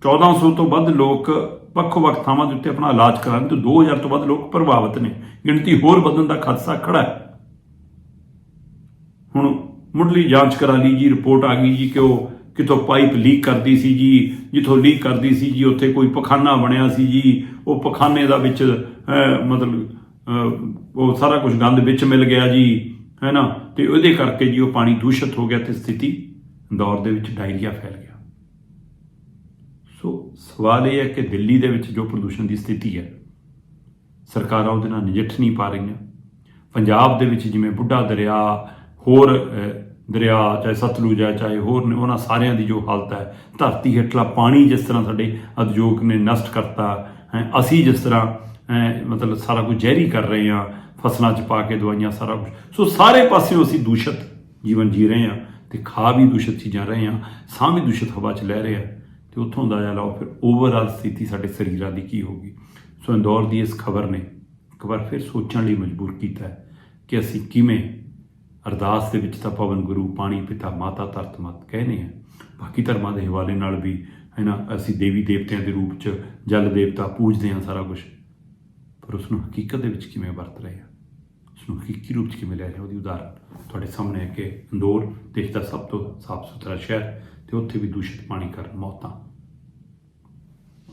1400 ਤੋਂ ਵੱਧ ਲੋਕ ਵੱਖ-ਵੱਖ ਥਾਵਾਂ ਦੇ ਉੱਤੇ ਆਪਣਾ ਇਲਾਜ ਕਰਾਉਣ ਤੇ 2000 ਤੋਂ ਵੱਧ ਲੋਕ ਪ੍ਰਭਾਵਿਤ ਨੇ। ਗਿਣਤੀ ਹੋਰ ਵਧਣ ਦਾ ਖਦਸ਼ਾ ਖੜਾ ਹੈ। ਹੁਣ ਮੁੱਢਲੀ ਜਾਂਚ ਕਰਾ ਲਈ ਜੀ, ਰਿਪੋਰਟ ਆ ਗਈ ਜੀ ਕਿ ਉਹ ਕਿਤੋਂ ਪਾਈਪ ਲੀਕ ਕਰਦੀ ਸੀ ਜੀ, ਜਿੱਥੋਂ ਲੀਕ ਕਰਦੀ ਸੀ ਜੀ, ਉੱਥੇ ਕੋਈ ਪਖਾਨਾ ਬਣਿਆ ਸੀ ਜੀ। ਉਹ ਪਖਾਨੇ ਦਾ ਵਿੱਚ ਮਤਲਬ ਉਹ ਸਾਰਾ ਕੁਝ ਗੰਦ ਵਿੱਚ ਮਿਲ ਗਿਆ ਜੀ, ਹੈ ਨਾ? ਤੇ ਉਹਦੇ ਕਰਕੇ ਜੀ ਉਹ ਪਾਣੀ ਦੂਸ਼ਿਤ ਹੋ ਗਿਆ ਤੇ ਸਥਿਤੀ ਦੌਰ ਦੇ ਵਿੱਚ ਡਾਇਰੀਆ ਫੈਲ ਗਿਆ। ਸੋ, ਸਵਾਲ ਇਹ ਹੈ ਕਿ ਦਿੱਲੀ ਦੇ ਵਿੱਚ ਜੋ ਪ੍ਰਦੂਸ਼ਣ ਦੀ ਸਥਿਤੀ ਹੈ, ਸਰਕਾਰਾਂ ਉਹਦੇ ਨਾਲ ਨਜਿੱਠ ਨਹੀਂ ਪਾ ਰਹੀਆਂ। ਪੰਜਾਬ ਦੇ ਵਿੱਚ ਜਿਵੇਂ ਬੁੱਢਾ ਦਰਿਆ, ਹੋਰ ਦਰਿਆ ਚਾਹੇ ਸਤਲੁਜ ਹੈ ਚਾਹੇ ਹੋਰ ਨੇ ਉਹਨਾਂ ਸਾਰਿਆਂ ਦੀ ਜੋ ਹਾਲਤ ਹੈ ਧਰਤੀ ਹੇਠਲਾ ਪਾਣੀ ਜਿਸ ਤਰ੍ਹਾਂ ਸਾਡੇ ਉਦਯੋਗ ਨੇ ਨਸ਼ਟ ਕਰਤਾ ਹੈ ਅਸੀਂ ਜਿਸ ਤਰ੍ਹਾਂ ਅਹ, ਮਤਲਬ ਸਾਰਾ ਕੁਝ ਜ਼ਹਿਰੀ ਕਰ ਰਹੇ ਹਾਂ ਫਸਲਾਂ 'ਚ ਪਾ ਕੇ ਦਵਾਈਆਂ ਸਾਰਾ ਕੁਝ। ਸੋ ਸਾਰੇ ਪਾਸਿਓਂ ਅਸੀਂ ਦੂਸ਼ਿਤ ਜੀਵਨ ਜੀ ਰਹੇ ਹਾਂ ਤੇ ਖਾ ਵੀ ਦੂਸ਼ਿਤ ਚੀਜ਼ਾਂ ਰਹੇ ਹਾਂ ਸਾਹ ਵੀ ਦੂਸ਼ਿਤ ਹਵਾ 'ਚ ਲੈ ਰਹੇ ਹਾਂ ਤੇ ਉੱਥੋਂ ਦਾ ਅੰਦਾਜ਼ਾ ਲਾਓ ਫਿਰ ਓਵਰਆਲ ਸਥਿਤੀ ਸਾਡੇ ਸਰੀਰਾਂ ਦੀ ਕੀ ਹੋਊਗੀ। ਸੋ ਇੰਦੌਰ ਦੀ ਇਸ ਖਬਰ ਨੇ ਇੱਕ ਵਾਰ ਫਿਰ ਸੋਚਣ ਲਈ ਮਜਬੂਰ ਕੀਤਾ ਕਿ ਅਸੀਂ ਕਿਵੇਂ ਅਰਦਾਸ ਦੇ ਵਿੱਚ ਤਾਂ ਪਵਨ ਗੁਰੂ, ਪਾਣੀ, ਪਿਤਾ, ਮਾਤਾ, ਧਰਤ ਮਤ ਕਹਿੰਦੇ ਆ। ਬਾਕੀ ਧਰਮਾਂ ਦੇ ਹਵਾਲੇ ਨਾਲ ਵੀ, ਹੈ ਨਾ, ਅਸੀਂ ਦੇਵੀ ਦੇਵਤਿਆਂ ਦੇ ਰੂਪ 'ਚ ਜਲ ਦੇਵਤਾ ਪੂਜਦੇ ਹਾਂ ਸਾਰਾ ਕੁਝ ਪਰ ਉਸ ਨੂੰ ਹਕੀਕਤ ਦੇ ਵਿੱਚ ਕਿਵੇਂ ਵਰਤ ਰਹੇ ਆ? ਉਸ ਨੂੰ ਹਕੀਕੀ ਰੂਪ 'ਚ ਕਿਵੇਂ ਲੈ ਰਹੇ ਉਹਦੀ ਉਦਾਹਰਨ ਤੁਹਾਡੇ ਸਾਹਮਣੇ ਹੈ ਕਿ ਇੰਦੌਰ ਦੇਸ਼ ਦਾ ਸਭ ਤੋਂ ਸਾਫ਼ ਸੁਥਰਾ ਸ਼ਹਿਰ ਤੇ ਉੱਥੇ ਵੀ ਦੂਸ਼ਿਤ ਪਾਣੀ ਕਾਰਨ ਮੌਤਾਂ।